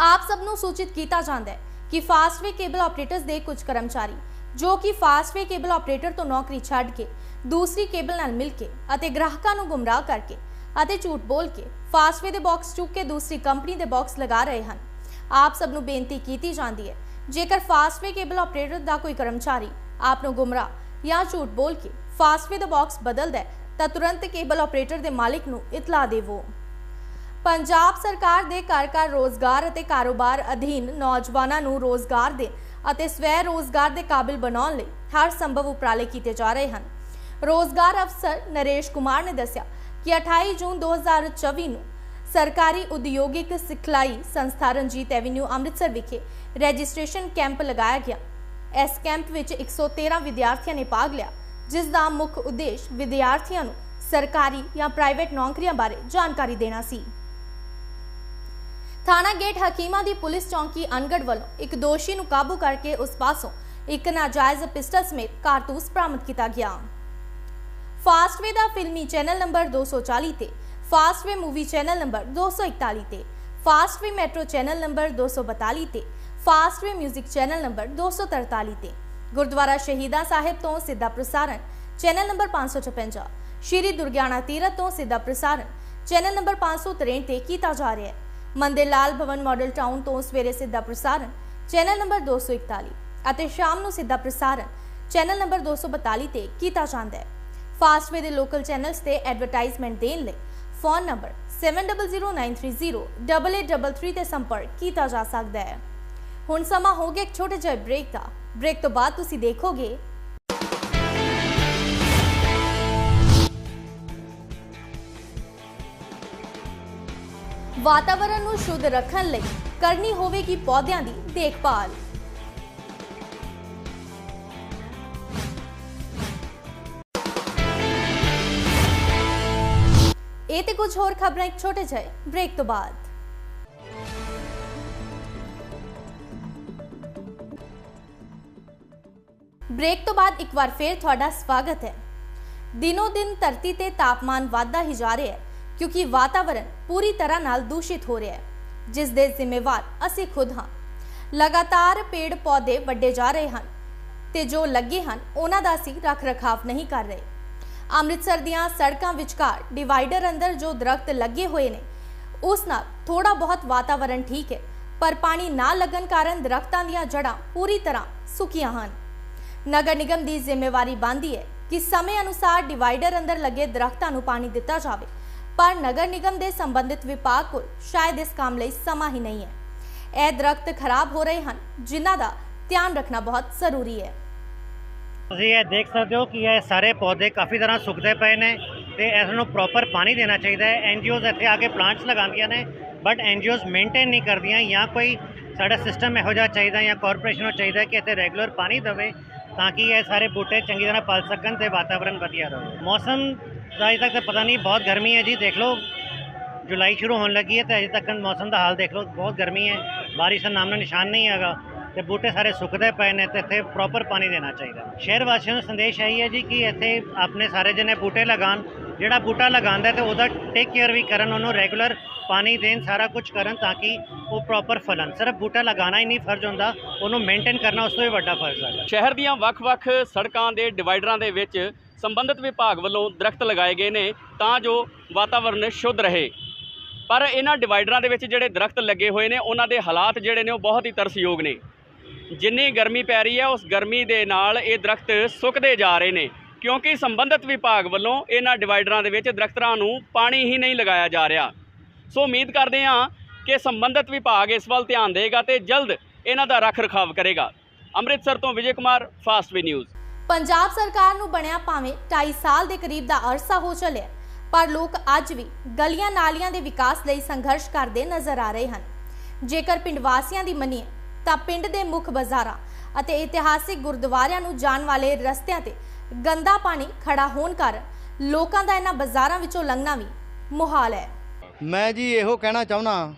ਆਪ ਸਭ ਨੂੰ ਸੂਚਿਤ ਕੀਤਾ ਜਾਂਦਾ ਹੈ ਕਿ ਫਾਸਟਵੇ ਕੇਬਲ ਆਪਰੇਟਰਸ ਦੇ ਕੁਝ ਕਰਮਚਾਰੀ, ਜੋ ਕਿ ਫਾਸਟਵੇ ਕੇਬਲ ਆਪਰੇਟਰ ਤੋਂ ਨੌਕਰੀ ਛੱਡ ਕੇ ਦੂਸਰੀ ਕੇਬਲ ਨਾਲ ਮਿਲ ਕੇ ਅਤੇ ਗ੍ਰਾਹਕਾਂ ਨੂੰ ਗੁੰਮਰਾਹ ਕਰਕੇ ਅਤੇ ਝੂਠ ਬੋਲ ਕੇ ਫਾਸਟਵੇ ਦੇ ਬਾਕਸ ਚੁੱਕ ਕੇ ਦੂਸਰੀ ਕੰਪਨੀ ਦੇ ਬਾਕਸ ਲਗਾ ਰਹੇ ਹਨ। ਆਪ ਸਭ ਨੂੰ ਬੇਨਤੀ ਕੀਤੀ ਜਾਂਦੀ ਹੈ, ਜੇਕਰ ਫਾਸਟਵੇ ਕੇਬਲ ਆਪਰੇਟਰ ਦਾ ਕੋਈ ਕਰਮਚਾਰੀ ਆਪ ਨੂੰ ਗੁੰਮਰਾਹ ਜਾਂ ਝੂਠ ਬੋਲ ਕੇ ਫਾਸਟਵੇ ਦਾ ਬਾਕਸ ਬਦਲਦਾ ਹੈ, ਤਾਂ ਤੁਰੰਤ ਕੇਬਲ ਆਪਰੇਟਰ ਦੇ ਮਾਲਿਕ ਨੂੰ ਇਤਲਾਹ ਦੇਵੋ। ਪੰਜਾਬ ਸਰਕਾਰ ਦੇ ਘਰ ਘਰ ਰੋਜ਼ਗਾਰ ਅਤੇ ਕਾਰੋਬਾਰ ਅਧੀਨ ਨੌਜਵਾਨਾਂ ਨੂੰ ਰੋਜ਼ਗਾਰ ਦੇ ਅਤੇ ਸਵੈ ਰੋਜ਼ਗਾਰ ਦੇ ਕਾਬਿਲ ਬਣਾਉਣ ਲਈ ਹਰ ਸੰਭਵ ਉਪਰਾਲੇ ਕੀਤੇ ਜਾ ਰਹੇ ਹਨ। ਰੋਜ਼ਗਾਰ ਅਫਸਰ ਨਰੇਸ਼ ਕੁਮਾਰ ਨੇ ਦੱਸਿਆ ਕਿ 28 ਜੂਨ 2024 ਨੂੰ ਸਰਕਾਰੀ ਉਦਯੋਗਿਕ ਸਿਖਲਾਈ ਸੰਸਥਾ ਰਣਜੀਤ ਐਵੀਨਿਊ ਅੰਮ੍ਰਿਤਸਰ ਵਿਖੇ ਰਜਿਸਟ੍ਰੇਸ਼ਨ ਕੈਂਪ ਲਗਾਇਆ ਗਿਆ ਇਸ ਕੈਂਪ ਵਿੱਚ 113 ਵਿਦਿਆਰਥੀਆਂ ਨੇ ਭਾਗ ਲਿਆ, ਜਿਸ ਦਾ ਮੁੱਖ ਉਦੇਸ਼ ਵਿਦਿਆਰਥੀਆਂ ਨੂੰ ਸਰਕਾਰੀ ਜਾਂ ਪ੍ਰਾਈਵੇਟ ਨੌਕਰੀਆਂ ਬਾਰੇ ਜਾਣਕਾਰੀ ਦੇਣਾ ਸੀ। ਥਾਣਾ ਗੇਟ ਹਕੀਮਾ ਦੀ ਪੁਲਿਸ ਚੌਂਕੀ ਅਨਗੜ ਵੱਲੋਂ ਇੱਕ ਦੋਸ਼ੀ ਨੂੰ ਕਾਬੂ ਕਰਕੇ ਉਸ ਪਾਸੋਂ ਇੱਕ ਨਾਜਾਇਜ਼ ਪਿਸਟਲ ਸਮੇਤ ਕਾਰਤੂਸ ਬਰਾਮਦ ਕੀਤਾ ਗਿਆ। ਫਾਸਟਵੇ ਦਾ ਫਿਲਮੀ ਚੈਨਲ ਨੰਬਰ 240 ਤੇ ਫਾਸਟਵੇ ਮੂਵੀ ਚੈਨਲ ਨੰਬਰ 241 ਤੇ ਫਾਸਟਵੇ ਮੈਟਰੋ ਚੈਨਲ ਨੰਬਰ 242 ਤੇ ਫਾਸਟਵੇ 뮤직 ਚੈਨਲ ਨੰਬਰ 243 ਤੇ। ਗੁਰਦੁਆਰਾ ਸ਼ਹੀਦਾਂ ਸਾਹਿਬ ਤੋਂ ਸਿੱਧਾ ਪ੍ਰਸਾਰਣ ਚੈਨਲ ਨੰਬਰ 556 ਸ਼੍ਰੀ ਦੁਰਗਿਆਣਾ ਤੀਰਥ ਤੋਂ ਸਿੱਧਾ ਪ੍ਰਸਾਰਣ ਚੈਨਲ ਨੰਬਰ 563 ਤੇ ਕੀਤਾ ਜਾ ਰਿਹਾ ਹੈ। ਮੰਦਿਰ ਲਾਲ ਭਵਨ ਮਾਡਲ ਟਾਊਨ ਤੋਂ ਸਵੇਰੇ ਸਿੱਧਾ ਪ੍ਰਸਾਰਣ ਚੈਨਲ ਨੰਬਰ 241 ਅਤੇ ਸ਼ਾਮ ਨੂੰ ਸਿੱਧਾ ਪ੍ਰਸਾਰਣ ਚੈਨਲ ਨੰਬਰ 242 ਤੇ ਕੀਤਾ ਜਾਂਦਾ ਹੈ। ਫਾਸਟਵੇ ਦੇ ਲੋਕਲ ਚੈਨਲਸ ਤੇ ਐਡਵਰਟਾਈਜ਼ਮੈਂਟ ਦੇਣ ਲਈ ਫੋਨ ਨੰਬਰ 7009338833 ਤੇ ਸੰਪਰਕ ਕੀਤਾ ਜਾ ਸਕਦਾ ਹੈ। ਹੁਣ ਸਮਾਂ ਹੋ ਗਿਆ ਇੱਕ ਛੋਟੇ ਜਿਹੇ ਬ੍ਰੇਕ ਦਾ। ਬ੍ਰੇਕ ਤੋਂ ਬਾਅਦ ਤੁਸੀਂ ਦੇਖੋਗੇ। ਵਾਤਾਵਰਣ ਨੂੰ ਸ਼ੁੱਧ ਰੱਖਣ ਲਈ ਕਰਨੀ ਹੋਵੇਗੀ ਪੌਦਿਆਂ ਦੀ ਦੇਖਭਾਲ। ਇਹ ਤੇ ਕੁਝ ਹੋਰ ਖਬਰਾਂ ਇੱਕ ਛੋਟੇ ਜਿਹੇ ਬ੍ਰੇਕ ਤੋਂ ਬਾਅਦ। ਬ੍ਰੇਕ ਤੋਂ ਬਾਅਦ ਇੱਕ ਵਾਰ ਫੇਰ ਤੁਹਾਡਾ ਸਵਾਗਤ ਹੈ। ਦਿਨੋ ਦਿਨ ਧਰਤੀ ਤੇ ਤਾਪਮਾਨ ਵਧਦਾ ਹੀ ਜਾ ਰਿਹਾ ਹੈ, ਕਿਉਂਕਿ ਵਾਤਾਵਰਣ ਪੂਰੀ ਤਰ੍ਹਾਂ ਨਾਲ ਦੂਸ਼ਿਤ ਹੋ ਰਿਹਾ ਹੈ, ਜਿਸ ਦੇ ਜ਼ਿੰਮੇਵਾਰ ਅਸੀਂ ਖੁਦ ਹਾਂ। ਲਗਾਤਾਰ ਪੇੜ ਪੌਦੇ ਵੱਡੇ ਜਾ ਰਹੇ ਹਨ ਤੇ ਜੋ ਲੱਗੇ ਹਨ, ਉਹਨਾਂ ਦਾ ਅਸੀਂ ਰੱਖ ਰਖਾਵ ਨਹੀਂ ਕਰ ਰਹੇ। ਅੰਮ੍ਰਿਤਸਰ ਦੀਆਂ ਸੜਕਾਂ ਵਿਚਕਾਰ ਡਿਵਾਈਡਰ ਅੰਦਰ ਜੋ ਦਰਖਤ ਲੱਗੇ ਹੋਏ ਨੇ, ਉਸ ਨਾਲ ਥੋੜਾ ਬਹੁਤ ਵਾਤਾਵਰਣ ਠੀਕ ਹੈ, ਪਰ ਪਾਣੀ ਨਾ ਲੱਗਣ ਕਾਰਨ ਦਰਖਤਾਂ ਦੀਆਂ ਜੜ੍ਹਾਂ ਪੂਰੀ ਤਰ੍ਹਾਂ ਸੁੱਕੀਆਂ ਹਨ। ਨਗਰ ਨਿਗਮ ਦੀ ਜ਼ਿੰਮੇਵਾਰੀ ਬਣਦੀ ਹੈ ਕਿ ਸਮੇਂ ਅਨੁਸਾਰ ਡਿਵਾਈਡਰ ਅੰਦਰ ਲੱਗੇ ਦਰਖਤਾਂ ਨੂੰ ਪਾਣੀ ਦਿੱਤਾ ਜਾਵੇ। ਪਰ ਨਗਰ ਨਿਗਮ ਦੇ ਸੰਬੰਧਿਤ ਵਿਭਾਗ ਕੋਲ ਸ਼ਾਇਦ ਇਸ ਕੰਮ ਲਈ ਸਮਾਂ ਹੀ ਨਹੀਂ ਹੈ। ਇਹ ਦਰਖਤ ਖਰਾਬ ਹੋ ਰਹੇ ਹਨ, ਜਿਨ੍ਹਾਂ ਦਾ ਧਿਆਨ ਰੱਖਣਾ ਬਹੁਤ ਜ਼ਰੂਰੀ ਹੈ। ਤੁਸੀਂ ਇਹ ਦੇਖ ਸਕਦੇ ਹੋ ਕਿ ਇਹ ਸਾਰੇ ਪੌਦੇ ਕਾਫੀ ਤਰ੍ਹਾਂ ਸੁੱਕਦੇ ਪਏ ਨੇ ਤੇ ਇਸ ਨੂੰ ਪ੍ਰੋਪਰ ਪਾਣੀ ਦੇਣਾ ਚਾਹੀਦਾ ਹੈ। ਐਨਜੀਓਜ਼ ਇੱਥੇ ਆ ਕੇ ਪਲਾਂਟਸ ਲਗਾਉਂਦੀਆਂ ਨੇ ਬਟ ਐਨਜੀਓਜ਼ ਮੇਨਟੇਨ ਨਹੀਂ ਕਰਦੀਆਂ ਜਾਂ ਕੋਈ ਸਾਡਾ ਸਿਸਟਮ ਇਹੋ ਜਿਹਾ ਚਾਹੀਦਾ ਜਾਂ ਕਾਰਪੋਰੇਸ਼ਨ ਨੂੰ ਚਾਹੀਦਾ ਕਿ ਇੱਥੇ ਰੈਗੂਲਰ ਪਾਣੀ ਦੇਵੇ। ਤਾਂ ਕਿ ਇਹ ਸਾਰੇ ਬੂਟੇ ਚੰਗੀ ਤਰ੍ਹਾਂ ਪਲ ਸਕਣ ਤੇ ਵਾਤਾਵਰਣ ਵਧੀਆ ਰਹੇ। ਮੌਸਮ ਦਾ ਅਜੇ ਤੱਕ ਤਾਂ ਪਤਾ ਨਹੀਂ, ਬਹੁਤ ਗਰਮੀ ਹੈ ਜੀ, ਦੇਖ ਲਓ। ਜੁਲਾਈ ਸ਼ੁਰੂ ਹੋਣ ਲੱਗੀ ਹੈ ਤੇ ਅਜੇ ਤੱਕ ਮੌਸਮ ਦਾ ਹਾਲ ਦੇਖ ਲਓ, ਬਹੁਤ ਗਰਮੀ ਹੈ। ਬਾਰਿਸ਼ ਦਾ ਨਾਮ ਨਿਸ਼ਾਨ ਨਹੀਂ ਹੈਗਾ ਤੇ ਬੂਟੇ ਸਾਰੇ ਸੁੱਕਦੇ ਪਏ ਨੇ ਤੇ ਇੱਥੇ ਪ੍ਰੋਪਰ ਪਾਣੀ ਦੇਣਾ ਚਾਹੀਦਾ। ਸ਼ਹਿਰ ਵਾਸੀਆਂ ਨੂੰ ਸੰਦੇਸ਼ ਆਈ ਹੈ ਜੀ ਕਿ ਇੱਥੇ ਆਪਣੇ ਸਾਰੇ ਜਣੇ ਬੂਟੇ ਲਗਾਉਣ ਜਿਹੜਾ ਬੂਟਾ ਲਗਾਉਂਦਾ ਤੇ ਉਹਦਾ ਟੇਕ ਕੇਅਰ ਵੀ ਕਰਨ, ਉਹਨੂੰ ਰੈਗੂਲਰ ਪਾਣੀ ਦੇਣ, ਸਾਰਾ ਕੁਝ ਕਰਨ ਤਾਂ ਕਿ ਉਹ ਪ੍ਰੋਪਰ ਫਲਣ। ਸਿਰਫ ਬੂਟਾ ਲਗਾਉਣਾ ਹੀ ਨਹੀਂ ਫਰਜ਼ ਹੁੰਦਾ, ਉਹਨੂੰ ਮੇਨਟੇਨ ਕਰਨਾ ਉਸ ਤੋਂ ਵੀ ਵੱਡਾ ਫਰਜ਼ ਹੈ। ਸ਼ਹਿਰ ਦੀਆਂ ਵੱਖ-ਵੱਖ ਸੜਕਾਂ ਦੇ ਡਿਵਾਈਡਰਾਂ ਦੇ ਵਿੱਚ ਸੰਬੰਧਿਤ ਵਿਭਾਗ ਵੱਲੋਂ ਦਰਖਤ ਲਗਾਏ ਗਏ ਨੇ ਤਾਂ ਜੋ ਵਾਤਾਵਰਣ ਸ਼ੁੱਧ ਰਹੇ। ਪਰ ਇਹਨਾਂ ਡਿਵਾਈਡਰਾਂ ਦੇ ਵਿੱਚ ਜਿਹੜੇ ਦਰਖਤ ਲੱਗੇ ਹੋਏ ਨੇ, ਉਹਨਾਂ ਦੇ ਹਾਲਾਤ ਜਿਹੜੇ ਨੇ ਉਹ ਬਹੁਤ ਹੀ ਤਰਸਯੋਗ ਨੇ। ਜਿੰਨੀ ਗਰਮੀ ਪੈ ਰਹੀ ਹੈ, ਉਸ ਗਰਮੀ ਦੇ ਨਾਲ ਇਹ ਦਰਖਤ ਸੁੱਕਦੇ ਜਾ ਰਹੇ ਨੇ। ਕਿਉਂਕਿ ਸੰਬੰਧਿਤ ਵਿਭਾਗ ਵੱਲੋਂ ਇਹਨਾਂ ਡਿਵਾਈਡਰਾਂ ਦੇ ਵਿੱਚ ਦਰਖਤਾਂ ਨੂੰ ਪਾਣੀ ਹੀ ਨਹੀਂ ਲਗਾਇਆ ਜਾ ਰਿਹਾ। ਸੋ ਉਮੀਦ ਕਰਦੇ ਹਾਂ ਕਿ ਸੰਬੰਧਿਤ ਵਿਭਾਗ ਇਸ ਵੱਲ ਧਿਆਨ ਦੇਗਾ ਤੇ ਜਲਦ ਇਹਨਾਂ ਦਾ ਰੱਖ ਰਖਾਵ ਕਰੇਗਾ। ਅੰਮ੍ਰਿਤਸਰ ਤੋਂ Vijay Kumar, Fastway news. Punjab ਸਰਕਾਰ ਨੂੰ ਬਣਿਆ ਭਾਵੇਂ 2.5 ਸਾਲ ਦੇ ਕਰੀਬ ਦਾ ਅਰਸਾ ਹੋ ਚੱਲਿਆ, ਪਰ ਲੋਕ ਅੱਜ ਵੀ ਗਲੀਆਂ ਨਾਲੀਆਂ ਦੇ ਵਿਕਾਸ ਲਈ ਸੰਘਰਸ਼ ਕਰਦੇ ਨਜ਼ਰ ਆ ਰਹੇ ਹਨ। ਜੇਕਰ ਪਿੰਡ ਵਾਸੀਆਂ ਦੀ ਮੰਨੀਏ ਤਾਂ ਪਿੰਡ ਦੇ ਮੁੱਖ ਬਾਜ਼ਾਰਾਂ ਅਤੇ ਇਤਿਹਾਸਿਕ ਗੁਰਦੁਆਰਿਆਂ ਨੂੰ ਜਾਣ ਵਾਲੇ ਰਸਤਿਆਂ ਤੇ ਗੰਦਾ ਪਾਣੀ ਖੜਾ ਹੋਣ ਕਾਰਨ ਲੋਕਾਂ ਦਾ ਇਹਨਾਂ ਬਾਜ਼ਾਰਾਂ ਵਿੱਚੋਂ ਲੰਘਣਾ ਵੀ ਮੁਹਾਲ ਹੈ। ਮੈਂ ਜੀ ਇਹੋ ਕਹਿਣਾ ਚਾਹੁੰਦਾ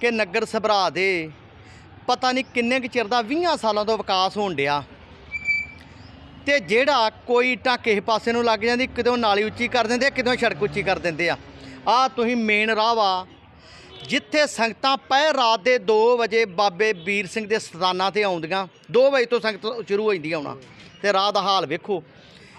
ਕਿ ਨਗਰ ਸਭਰਾ ਦੇ ਪਤਾ ਨਹੀਂ ਕਿੰਨੇ ਕੁ ਚਿਰ ਦਾ 20 ਸਾਲਾਂ ਤੋਂ ਵਿਕਾਸ ਹੋਣ ਡਿਆ ਤੇ ਜਿਹੜਾ ਕੋਈ ਇੱਟਾਂ ਕਿਸੇ ਪਾਸੇ ਨੂੰ ਲੱਗ ਜਾਂਦੀ ਕਿਦੋਂ ਨਾਲੀ ਉੱਚੀ ਕਰ ਦਿੰਦੇ ਆ ਕਿਦੋਂ ਸੜਕ ਉੱਚੀ ਕਰ ਦਿੰਦੇ ਆ। ਆ ਤੁਸੀਂ ਮੇਨ ਰਾਹ ਵਾ, ਜਿੱਥੇ ਸੰਗਤਾਂ ਪਹਿ ਰਾਤ ਦੇ 2 ਵਜੇ ਬਾਬੇ ਵੀਰ ਸਿੰਘ ਦੇ ਸਥਾਨਾਂ ਤੇ ਆਉਂਦੀਆਂ 2 ਵਜੇ ਤੋਂ ਸੰਗਤ ਸ਼ੁਰੂ ਹੋ ਜਾਂਦੀ ਆਉਣਾ ਤੇ ਰਾਹ ਦਾ ਹਾਲ ਵੇਖੋ।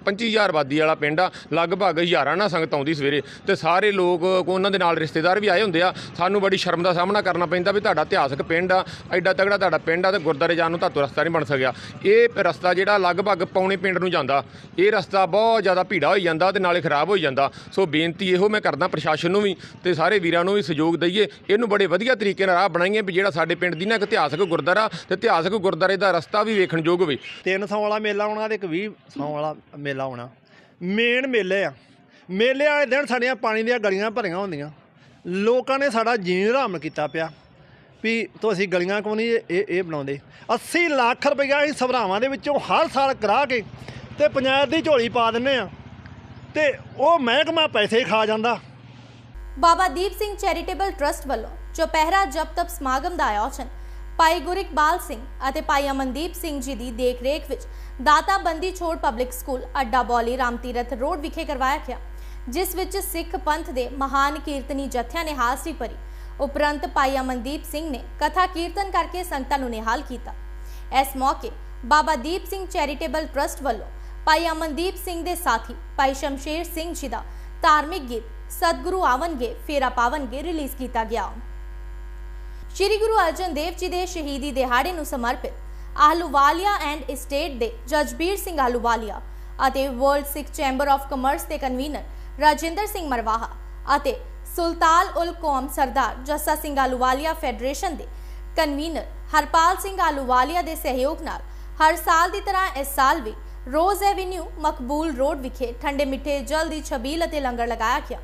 25000 ਆਬਾਦੀ ਵਾਲਾ ਪਿੰਡ ਆ, ਲਗਭਗ ਹਜ਼ਾਰਾਂ ਨਾਲ ਸੰਗਤ ਆਉਂਦੀ ਸਵੇਰੇ। ਤੇ ਸਾਰੇ ਲੋਕ, ਉਹਨਾਂ ਦੇ ਨਾਲ ਰਿਸ਼ਤੇਦਾਰ ਵੀ ਆਏ ਹੁੰਦੇ ਆ। ਸਾਨੂੰ ਬੜੀ ਸ਼ਰਮ ਦਾ ਸਾਹਮਣਾ ਕਰਨਾ ਪੈਂਦਾ ਵੀ ਤੁਹਾਡਾ ਇਤਿਹਾਸਕ ਪਿੰਡ ਆ, ਐਡਾ ਤਗੜਾ ਤੁਹਾਡਾ ਪਿੰਡ ਆ ਤੇ ਗੁਰਦਾਰੇ ਜਾਣ ਨੂੰ ਤੁਹਾਨੂੰ ਰਸਤਾ ਨਹੀਂ ਬਣ ਸਕਿਆ। ਇਹ ਰਸਤਾ ਜਿਹੜਾ ਲਗਭਗ ਪੌਣੇ ਪਿੰਡ ਨੂੰ ਜਾਂਦਾ। ਇਹ ਰਸਤਾ ਬਹੁਤ ਜ਼ਿਆਦਾ ਭੀੜਾ ਹੋਈ ਜਾਂਦਾ ਤੇ ਨਾਲੇ ਖਰਾਬ ਹੋਈ ਜਾਂਦਾ। ਸੋ ਬੇਨਤੀ ਇਹੋ ਮੈਂ ਕਰਦਾ ਪ੍ਰਸ਼ਾਸਨ ਨੂੰ ਵੀ ਤੇ ਸਾਰੇ ਵੀਰਾਂ ਨੂੰ ਵੀ ਸਹਿਯੋਗ ਦਈਏ। ਇਹਨੂੰ ਬੜੇ ਵਧੀਆ ਤਰੀਕੇ ਨਾਲ ਰਾਹ ਬਣਾਈਏ ਵੀ ਜਿਹੜਾ ਸਾਡੇ ਪਿੰਡ ਦੀ ਨਾ ਇਤਿਹਾਸਕ ਗੁਰਦਾਰਾ ਤੇ ਇਤਿਹਾਸਕ ਗੁਰਦਾਰੇ ਦਾ ਰਸਤਾ ਵੀ ਵੇਖਣ ਯੋਗ ਹੋਵੇ 300 ਵਾਲਾ ਮੇਲਾ ਆਉਣਾ ਤੇ ਇੱਕ 20 ਵਾਲਾ ਮੇਲਾ ਆਉਣਾ। ਮੇਨ ਮੇਲੇ ਆ। ਮੇਲੇ ਵਾਲੇ ਦਿਨ ਸਾਡੀਆਂ ਪਾਣੀ ਦੀਆਂ ਗਲੀਆਂ ਭਰੀਆਂ ਹੁੰਦੀਆਂ। ਲੋਕਾਂ ਨੇ ਸਾਡਾ ਜੀਣ ਹਰਾਮ ਕੀਤਾ ਪਿਆ ਵੀ ਤੋਂ ਗਲੀਆਂ ਕਿਉਂ ਨਹੀਂ ਇਹ ਇਹ ਬਣਾਉਂਦੇ। 80 ਲੱਖ ਰੁਪਈਆ ਅਸੀਂ ਸਭਰਾਵਾਂ ਦੇ ਵਿੱਚੋਂ ਹਰ ਸਾਲ ਕਰਾ ਕੇ ਤੇ ਪੰਚਾਇਤ ਦੀ ਝੋਲੀ ਪਾ ਦਿੰਨੇ ਆ। ਤੇ ਉਹ ਮਹਿਕਮਾ ਪੈਸੇ ਖਾ ਜਾਂਦਾ। ਬਾਬਾ ਦੀਪ ਸਿੰਘ ਚੈਰੀਟੇਬਲ ਟਰਸਟ ਵੱਲੋਂ ਚੁਪਹਿਰਾ ਜਪ ਤਪ ਸਮਾਗਮ ਦਾ ਆਯੋਜਨ ਭਾਈ ਗੁਰਿਕਬਾਲ ਸਿੰਘ ਅਤੇ ਭਾਈ ਅਮਨਦੀਪ ਸਿੰਘ ਜੀ ਦੀ ਦੇਖਰੇਖ ਵਿੱਚ ਦਾਤਾ ਬੰਦੀ ਛੋੜ ਪਬਲਿਕ ਸਕੂਲ ਅੱਡਾ ਬੌਲੀ ਰਾਮਤੀਰਥ ਰੋਡ ਵਿਖੇ ਕਰਵਾਇਆ ਗਿਆ, ਜਿਸ ਵਿੱਚ ਸਿੱਖ ਪੰਥ ਦੇ ਮਹਾਨ ਕੀਰਤਨੀ ਜਥਿਆਂ ਨੇ ਹਾਜ਼ਰੀ ਭਰੀ। ਉਪਰੰਤ ਭਾਈ ਅਮਨਦੀਪ ਸਿੰਘ ਨੇ ਕਥਾ ਕੀਰਤਨ ਕਰਕੇ ਸੰਗਤਾਂ ਨੂੰ ਨਿਹਾਲ ਕੀਤਾ। ਇਸ ਮੌਕੇ ਬਾਬਾ ਦੀਪ ਸਿੰਘ ਚੈਰੀਟੇਬਲ ਟਰਸਟ ਵੱਲੋਂ ਭਾਈ ਅਮਨਦੀਪ ਸਿੰਘ ਦੇ ਸਾਥੀ ਭਾਈ ਸ਼ਮਸ਼ੇਰ ਸਿੰਘ ਜੀ ਦਾ ਧਾਰਮਿਕ ਗੀਤ ਸਤਿਗੁਰੂ ਆਵਨਗੇ ਫੇਰਾ ਪਾਵਨਗੇ ਰਿਲੀਜ਼ ਕੀਤਾ ਗਿਆ। ਸ਼੍ਰੀ ਗੁਰੂ ਅਰਜਨ ਦੇਵ ਜੀ ਦੇ ਸ਼ਹੀਦੀ ਦਿਹਾੜੇ ਨੂੰ ਸਮਰਪਿਤ ਆਹਲੂਵਾਲੀਆ ਐਂਡ ਇਸਟੇਟ ਦੇ ਜਜਬੀਰ ਸਿੰਘ ਆਹਲੂਵਾਲੀਆ ਅਤੇ world Sikh chamber of commerce ਦੇ ਕਨਵੀਨਰ ਰਾਜਿੰਦਰ ਸਿੰਘ ਮਰਵਾਹਾ ਅਤੇ ਸੁਲਤਾਨ ਉਲ ਕੌਮ ਸਰਦਾਰ ਜੱਸਾ ਸਿੰਘ ਆਲੂਵਾਲੀਆ ਫੈਡਰੇਸ਼ਨ ਦੇ ਕਨਵੀਨਰ ਹਰਪਾਲ ਸਿੰਘ ਆਹਲੂਵਾਲੀਆ ਦੇ ਸਹਿਯੋਗ ਨਾਲ ਹਰ ਸਾਲ ਦੀ ਤਰ੍ਹਾਂ ਇਸ ਸਾਲ ਵੀ ਰੋਜ਼ ਐਵੇਨਿਊ ਮਕਬੂਲ ਰੋਡ ਵਿਖੇ ਠੰਡੇ ਮਿੱਠੇ ਜਲ ਦੀ ਛਬੀਲ ਅਤੇ ਲੰਗਰ ਲਗਾਇਆ ਗਿਆ।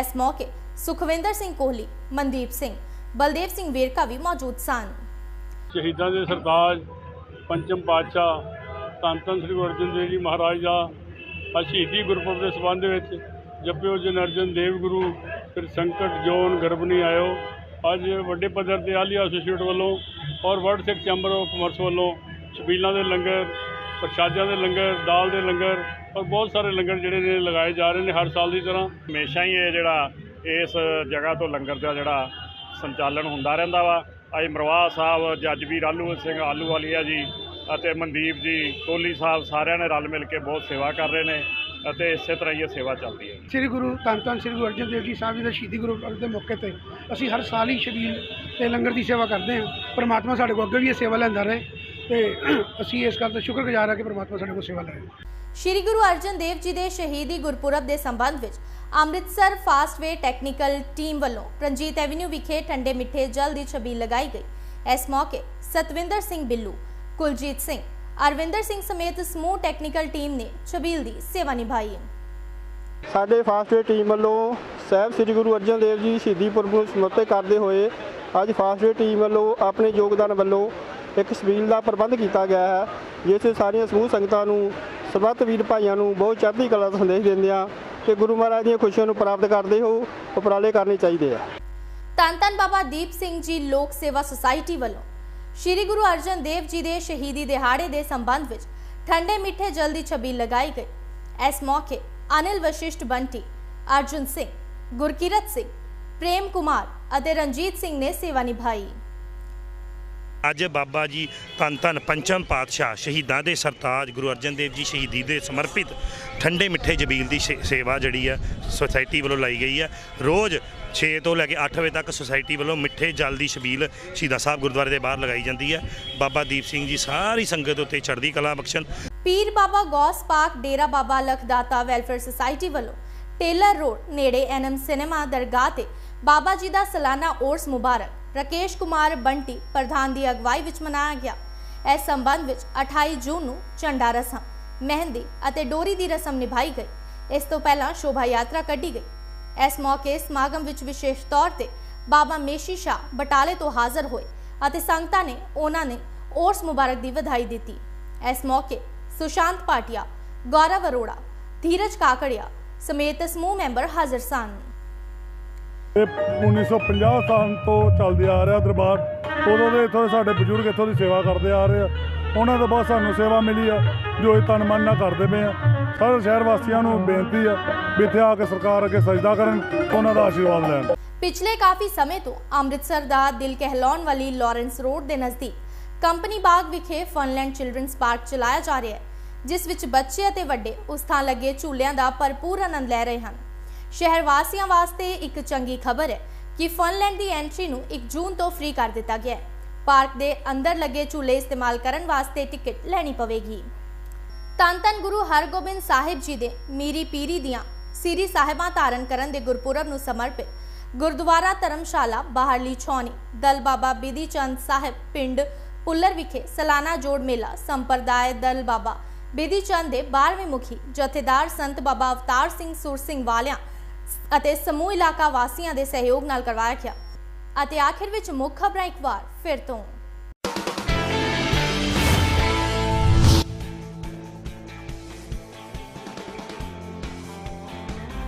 ਇਸ ਮੌਕੇ ਸੁਖਵਿੰਦਰ ਸਿੰਘ ਕੋਹਲੀ, ਮਨਦੀਪ ਸਿੰਘ ਬਲਦੇਵ ਸਿੰਘ ਵੇਰਕਾ ਵੀ ਮੌਜੂਦ ਸਨ। ਸ਼ਹੀਦਾਂ ਦੇ ਸਰਤਾਜ ਪੰਚਮ ਪਾਤਸ਼ਾਹ ਧੰਨ ਧੰਨ ਸ੍ਰੀ ਗੁਰੂ ਅਰਜਨ ਦੇਵ ਜੀ ਮਹਾਰਾਜ ਦਾ ਅੱਜ ਸ਼ਹੀਦੀ ਗੁਰਪੁਰਬ ਦੇ ਸੰਬੰਧ ਵਿੱਚ ਜਪਿਓ ਜਨ ਅਰਜਨ ਦੇਵ ਗੁਰੂ ਫਿਰ ਸੰਕਟ ਜੋਨ ਗਰਭਨੀ ਆਇਓ। ਅੱਜ ਵੱਡੇ ਪੱਧਰ ਤੇ ਆਲੀਆ ਐਸੋਸੀਏਟ ਵੱਲੋਂ ਔਰ world Sikh chamber of commerce ਵੱਲੋਂ ਛਬੀਲਾਂ ਦੇ ਲੰਗਰ ਪ੍ਰਸ਼ਾਦਿਆਂ ਦੇ ਲੰਗਰ ਦਾਲ ਦੇ ਲੰਗਰ ਔਰ ਬਹੁਤ ਸਾਰੇ ਲੰਗਰ ਜਿਹੜੇ ਨੇ ਲਗਾਏ ਜਾ ਰਹੇ ਨੇ ਹਰ ਸਾਲ ਦੀ ਤਰ੍ਹਾਂ। ਹਮੇਸ਼ਾ ਹੀ ਇਹ ਜਿਹੜਾ ਇਸ ਜਗ੍ਹਾ ਤੋਂ ਲੰਗਰ ਦਾ ਜਿਹੜਾ ਸੰਚਾਲਨ ਹੁੰਦਾ ਰਹਿੰਦਾ ਵਾ। ਅੱਜ ਮਰਵਾਹ ਸਾਹਿਬ, ਜੱਜ ਵੀ ਆਲੂ ਸਿੰਘ ਆਲੂ ਵਾਲੀਆ ਜੀ ਅਤੇ ਮਨਦੀਪ ਜੀ, ਕੋਹਲੀ ਸਾਹਿਬ ਸਾਰਿਆਂ ਨੇ ਰਲ ਮਿਲ ਕੇ ਬਹੁਤ ਸੇਵਾ ਕਰ ਰਹੇ ਨੇ ਅਤੇ ਇਸੇ ਤਰ੍ਹਾਂ ਹੀ ਇਹ ਸੇਵਾ ਚੱਲਦੀ ਹੈ। ਸ੍ਰੀ ਗੁਰੂ ਧੰਨ ਧੰਨ ਸ੍ਰੀ ਗੁਰੂ ਅਰਜਨ ਦੇਵ ਜੀ ਸਾਹਿਬ ਜੀ ਦਾ ਸ਼ਹੀਦੀ ਗੁਰੂ ਗੁਰਪੁਰਬ ਦੇ ਮੌਕੇ ਤੇ ਅਸੀਂ ਹਰ ਸਾਲ ਹੀ ਸ਼ਬੀਲ ਤੇ ਲੰਗਰ ਦੀ ਸੇਵਾ ਕਰਦੇ ਹਾਂ। ਪਰਮਾਤਮਾ ਸਾਡੇ ਕੋਲ ਅੱਗੇ ਵੀ ਇਹ ਸੇਵਾ ਲੈਂਦਾ ਰਹੇ। ਤੇ ਅਸੀਂ ਇਸ ਗੱਲ ਦਾ ਸ਼ੁਕਰਗੁਜ਼ਾਰ ਹਾਂ ਕਿ ਪਰਮਾਤਮਾ ਸਾਡੇ ਕੋਲ ਸੇਵਾ ਲੈ ਰਿਹਾ ਸ਼੍ਰੀ ਗੁਰੂ ਅਰਜਨ ਦੇਵ ਜੀ ਦੇ ਸ਼ਹੀਦੀ ਗੁਰਪੁਰਬ ਦੇ ਸੰਬੰਧ ਵਿੱਚ ਅੰਮ੍ਰਿਤਸਰ ਫਾਸਟਵੇ ਟੈਕਨੀਕਲ ਟੀਮ ਵੱਲੋਂ ਰਣਜੀਤ ਐਵਨਿਊ ਵਿਖੇ ਠੰਡੇ ਮਿੱਠੇ ਜਲ ਦੀ ਛਬੀਲ ਲਗਾਈ ਗਈ। ਇਸ ਮੌਕੇ ਸਤਵਿੰਦਰ ਸਿੰਘ ਬਿੱਲੂ ਕੁਲਜੀਤ ਸਿੰਘ ਅਰਵਿੰਦਰ ਸਿੰਘ ਸਮੇਤ ਸਮੂਹ ਟੈਕਨੀਕਲ ਟੀਮ ਨੇ ਛਬੀਲ ਦੀ ਸੇਵਾ ਨਿਭਾਈ ਸਾਡੇ ਫਾਸਟਵੇ ਟੀਮ ਵੱਲੋਂ ਸਾਹਿਬ ਸ੍ਰੀ ਗੁਰੂ ਅਰਜਨ ਦੇਵ ਜੀ ਸ਼ਹੀਦੀ ਪੁਰਬ ਨੂੰ ਸਮਰਪਿਤ ਕਰਦੇ ਹੋਏ ਅੱਜ ਫਾਸਟਵੇ ਟੀਮ ਵੱਲੋਂ ਆਪਣੇ ਯੋਗਦਾਨ ਵੱਲੋਂ ਇੱਕ ਸਬੀਲ ਦਾ ਪ੍ਰਬੰਧ ਕੀਤਾ ਗਿਆ ਹੈ, ਜਿਸ ਵਿੱਚ ਸਾਰੀਆਂ ਸਮੂਹ ਸੰਗਤਾਂ ਨੂੰ, ਸਰਬੱਤ ਵੀਰ ਭਾਈਆਂ ਨੂੰ ਬਹੁਤ ਚੜ੍ਹਦੀ ਕਲਾ ਦਾ ਸੰਦੇਸ਼ ਦਿੰਦੇ ਆ ਕਿ ਗੁਰੂ ਮਹਾਰਾਜ ਦੀਆਂ ਖੁਸ਼ੀਆਂ ਨੂੰ ਪ੍ਰਾਪਤ ਕਰਦੇ ਹੋ ਉਪਰਾਲੇ ਕਰਨੇ ਚਾਹੀਦੇ ਆ। ਧੰਨ ਧੰਨ ਬਾਬਾ ਦੀਪ ਸਿੰਘ ਜੀ ਲੋਕ ਸੇਵਾ ਸੁਸਾਇਟੀ ਵੱਲੋਂ ਸ਼੍ਰੀ ਗੁਰੂ ਅਰਜਨ ਦੇਵ ਜੀ ਦੇ ਸ਼ਹੀਦੀ ਦਿਹਾੜੇ ਦੇ ਸੰਬੰਧ ਵਿੱਚ ਠੰਡੇ ਮਿੱਠੇ ਜਲ ਦੀ ਛਬੀਲ ਲਗਾਈ ਗਈ। ਇਸ ਮੌਕੇ ਅਨਿਲ ਵਸ਼ਿਸ਼ਟ ਬੰਟੀ, ਅਰਜੁਨ ਸਿੰਘ, ਗੁਰਕੀਰਤ ਸਿੰਘ, ਪ੍ਰੇਮ ਕੁਮਾਰ ਅਤੇ ਰਣਜੀਤ ਸਿੰਘ ਨੇ ਸੇਵਾ ਨਿਭਾਈ। ਅੱਜ ਬਾਬਾ ਜੀ ਧੰਨ ਧੰਨ ਪੰਚਮ ਪਾਤਸ਼ਾਹ ਸ਼ਹੀਦਾਂ ਦੇ ਸਰਤਾਜ ਗੁਰੂ ਅਰਜਨ ਦੇਵ ਜੀ ਸ਼ਹੀਦੀ ਦੇ ਸਮਰਪਿਤ ਠੰਡੇ ਮਿੱਠੇ ਜਬੀਲ ਦੀ ਸੇ- ਸੇਵਾ ਜਿਹੜੀ ਆ ਸੁਸਾਇਟੀ ਵੱਲੋਂ ਲਾਈ ਗਈ ਹੈ ਰੋਜ਼ 6 ਤੋਂ ਲੈ ਕੇ 8 ਵਜੇ ਤੱਕ ਸੁਸਾਇਟੀ ਵੱਲੋਂ ਮਿੱਠੇ ਜਲ ਦੀ ਛਬੀਲ ਸ਼ਹੀਦਾਂ ਸਾਹਿਬ ਗੁਰਦੁਆਰੇ ਦੇ ਬਾਹਰ ਲਗਾਈ ਜਾਂਦੀ ਹੈ ਬਾਬਾ ਦੀਪ ਸਿੰਘ ਜੀ ਸਾਰੀ ਸੰਗਤ ਉੱਤੇ ਚੜ੍ਹਦੀ ਕਲਾ ਬਖਸ਼ਣ। ਪੀਰ ਬਾਬਾ ਗੌਸ ਪਾਕ ਡੇਰਾ ਬਾਬਾ ਲਖਦਾਤਾ ਵੈਲਫੇਅਰ ਸੁਸਾਇਟੀ ਵੱਲੋਂ ਟੇਲਰ ਰੋਡ ਨੇੜੇ ਐਨਐਮ ਸਿਨੇਮਾ ਦਰਗਾਹ ਤੇ ਬਾਬਾ ਜੀ ਦਾ ਸਾਲਾਨਾ ਉਰਸ ਮੁਬਾਰਕ। ਰਾਕੇਸ਼ ਕੁਮਾਰ ਬੰਟੀ ਪ੍ਰਧਾਨ ਦੀ ਅਗਵਾਈ ਵਿੱਚ ਮਨਾਇਆ ਗਿਆ। ਇਸ ਸੰਬੰਧ ਵਿੱਚ 28 ਜੂਨ ਨੂੰ ਝੰਡਾ ਰਸਮ, ਮਹਿੰਦੀ ਅਤੇ ਡੋਰੀ ਦੀ ਰਸਮ ਨਿਭਾਈ ਗਈ। ਇਸ ਤੋਂ ਪਹਿਲਾਂ ਸ਼ੋਭਾ ਯਾਤਰਾ ਕੱਢੀ ਗਈ। ਇਸ ਮੌਕੇ ਸਮਾਗਮ ਵਿੱਚ ਵਿਸ਼ੇਸ਼ ਤੌਰ ਤੇ ਬਾਬਾ ਮੇਸ਼ੀ ਸ਼ਾਹ ਬਟਾਲੇ ਤੋਂ ਹਾਜ਼ਰ ਹੋਏ ਅਤੇ ਸੰਗਤਾਂ ਨੇ ਉਹਨਾਂ ਨੇ ਉਰਸ ਮੁਬਾਰਕ ਦੀ ਵਧਾਈ ਦਿੱਤੀ। ਇਸ ਮੌਕੇ ਸੁਸ਼ਾਂਤ ਪਾਟਿਆ, ਗੌਰਵ ਅਰੋੜਾ, ਧੀਰਜ ਕਾਕੜਿਆ ਸਮੇਤ ਸਮੂਹ ਮੈਂਬਰ ਹਾਜ਼ਰ ਸਨ। ਇਹ 1950 ਸਾਲ ਤੋਂ ਚੱਲਦੇ ਆ ਰਿਹਾ ਦਰਬਾਰ। ਉਦੋਂ ਦੇ ਇੱਥੋਂ ਸਾਡੇ ਬਜ਼ੁਰਗ ਇੱਥੋਂ ਦੀ ਸੇਵਾ ਕਰਦੇ ਆ ਰਹੇ ਆ। ਉਹਨਾਂ ਤੋਂ ਬਾਅਦ ਸਾਨੂੰ ਸੇਵਾ ਮਿਲੀ ਆ, ਜੋ ਇਹ ਤਨ ਮਨ ਨਾਲ ਕਰਦੇ ਪਏ ਆ। ਸਾਰੇ ਸ਼ਹਿਰ ਵਾਸੀਆਂ ਨੂੰ ਬੇਨਤੀ ਆ ਵੀ ਇੱਥੇ ਆ ਕੇ ਸਰਕਾਰ ਅੱਗੇ ਸਜਦਾ ਕਰਨ, ਉਹਨਾਂ ਦਾ ਆਸ਼ੀਰਵਾਦ ਲੈਣ। ਪਿਛਲੇ ਕਾਫੀ ਸਮੇਂ ਤੋਂ ਅੰਮ੍ਰਿਤਸਰ ਦਾ ਦਿਲ ਕਹਿਲਾਉਣ ਵਾਲੀ ਲਾਰੈਂਸ ਰੋਡ ਦੇ ਨਜ਼ਦੀਕ ਕੰਪਨੀ ਬਾਗ ਵਿਖੇ ਫਨਲੈਂਡ ਚਿਲਡਰਨਸ ਪਾਰਕ ਚਲਾਇਆ ਜਾ ਰਿਹਾ ਹੈ, ਜਿਸ ਵਿੱਚ ਬੱਚੇ ਅਤੇ ਵੱਡੇ ਉਸ ਥਾਂ ਲੱਗੇ ਝੂਲਿਆਂ ਦਾ ਭਰਪੂਰ ਆਨੰਦ ਲੈ ਰਹੇ ਹਨ। ਸ਼ਹਿਰ ਵਾਸੀਆਂ ਵਾਸਤੇ ਇੱਕ ਚੰਗੀ ਖਬਰ ਹੈ ਕਿ ਫਨਲੈਂਡ ਦੀ ਐਂਟਰੀ ਨੂੰ 1 ਜੂਨ ਤੋਂ ਫ੍ਰੀ ਕਰ ਦਿੱਤਾ ਗਿਆ ਹੈ। ਪਾਰਕ ਦੇ ਅੰਦਰ ਲੱਗੇ ਝੂਲੇ ਇਸਤੇਮਾਲ ਕਰਨ ਵਾਸਤੇ ਟਿਕਟ ਲੈਣੀ ਪਵੇਗੀ। ਧੰਨ ਧੰਨ ਗੁਰੂ ਹਰਗੋਬਿੰਦ ਸਾਹਿਬ ਜੀ ਦੇ ਮੀਰੀ ਪੀਰੀ ਦੀਆਂ ਸ੍ਰੀ ਸਾਹਿਬਾਂ ਧਾਰਨ ਕਰਨ ਦੇ ਗੁਰਪੁਰਬ ਨੂੰ ਸਮਰਪਿਤ ਗੁਰਦੁਆਰਾ ਧਰਮਸ਼ਾਲਾ ਬਾਹਰਲੀ ਛੌਣੀ ਦਲ ਬਾਬਾ ਬਿਧੀ ਚੰਦ ਸਾਹਿਬ ਪਿੰਡ ਪੁੱਲਰ ਵਿਖੇ ਸਾਲਾਨਾ ਜੋੜ ਮੇਲਾ, ਸੰਪਰਦਾਇ ਦਲ ਬਾਬਾ ਬਿਧੀ ਚੰਦ ਦੇ 12ਵੇਂ ਮੁਖੀ, ਜਥੇਦਾਰ ਸੰਤ ਬਾਬਾ ਅਵਤਾਰ ਸਿੰਘ ਸੁਰ ਸਿੰਘ ਵਾਲਿਆਂ ਅਤੇ ਸਮੂਹ ਇਲਾਕਾ ਵਾਸੀਆਂ ਦੇ ਸਹਿਯੋਗ ਨਾਲ ਕਰਵਾਇਆ ਗਿਆ ਅਤੇ ਆਖਿਰ ਵਿੱਚ ਮੁੱਖ ਖਬਰਾਂ ਇੱਕ ਵਾਰ ਫਿਰ ਤੋਂ।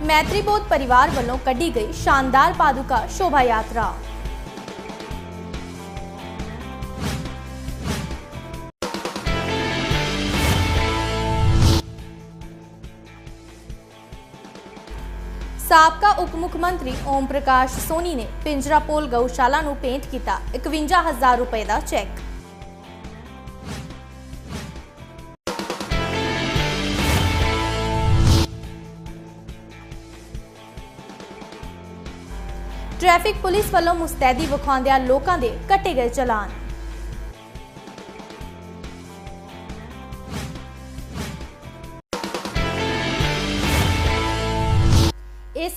ਮੈਤਰੀ ਬੋਧ ਪਰਿਵਾਰ ਵੱਲੋਂ ਕੱਢੀ ਗਈ ਸ਼ਾਨਦਾਰ ਪਾਦੁਕਾ ਸ਼ੋਭਾ ਯਾਤਰਾ। ਸਾਬਕਾ ਉਪ ਮੁੱਖ ਮੰਤਰੀ ਓਮ ਪ੍ਰਕਾਸ਼ ਸੋਨੀ ਨੇ ਪਿੰਜਰਾਪੋਲ ਗਊਸ਼ਾਲਾ ਨੂੰ ਭੇਂਟ ਕੀਤਾ 51000 ਰੁਪਏ ਦਾ ਚੈੱਕ। ਟ੍ਰੈਫਿਕ ਪੁਲਿਸ ਵੱਲੋਂ ਮੁਸਤੈਦੀ ਵਿਖਾਉਂਦਿਆਂ ਲੋਕਾਂ ਦੇ ਕੱਟੇ ਗਏ ਚਲਾਨ।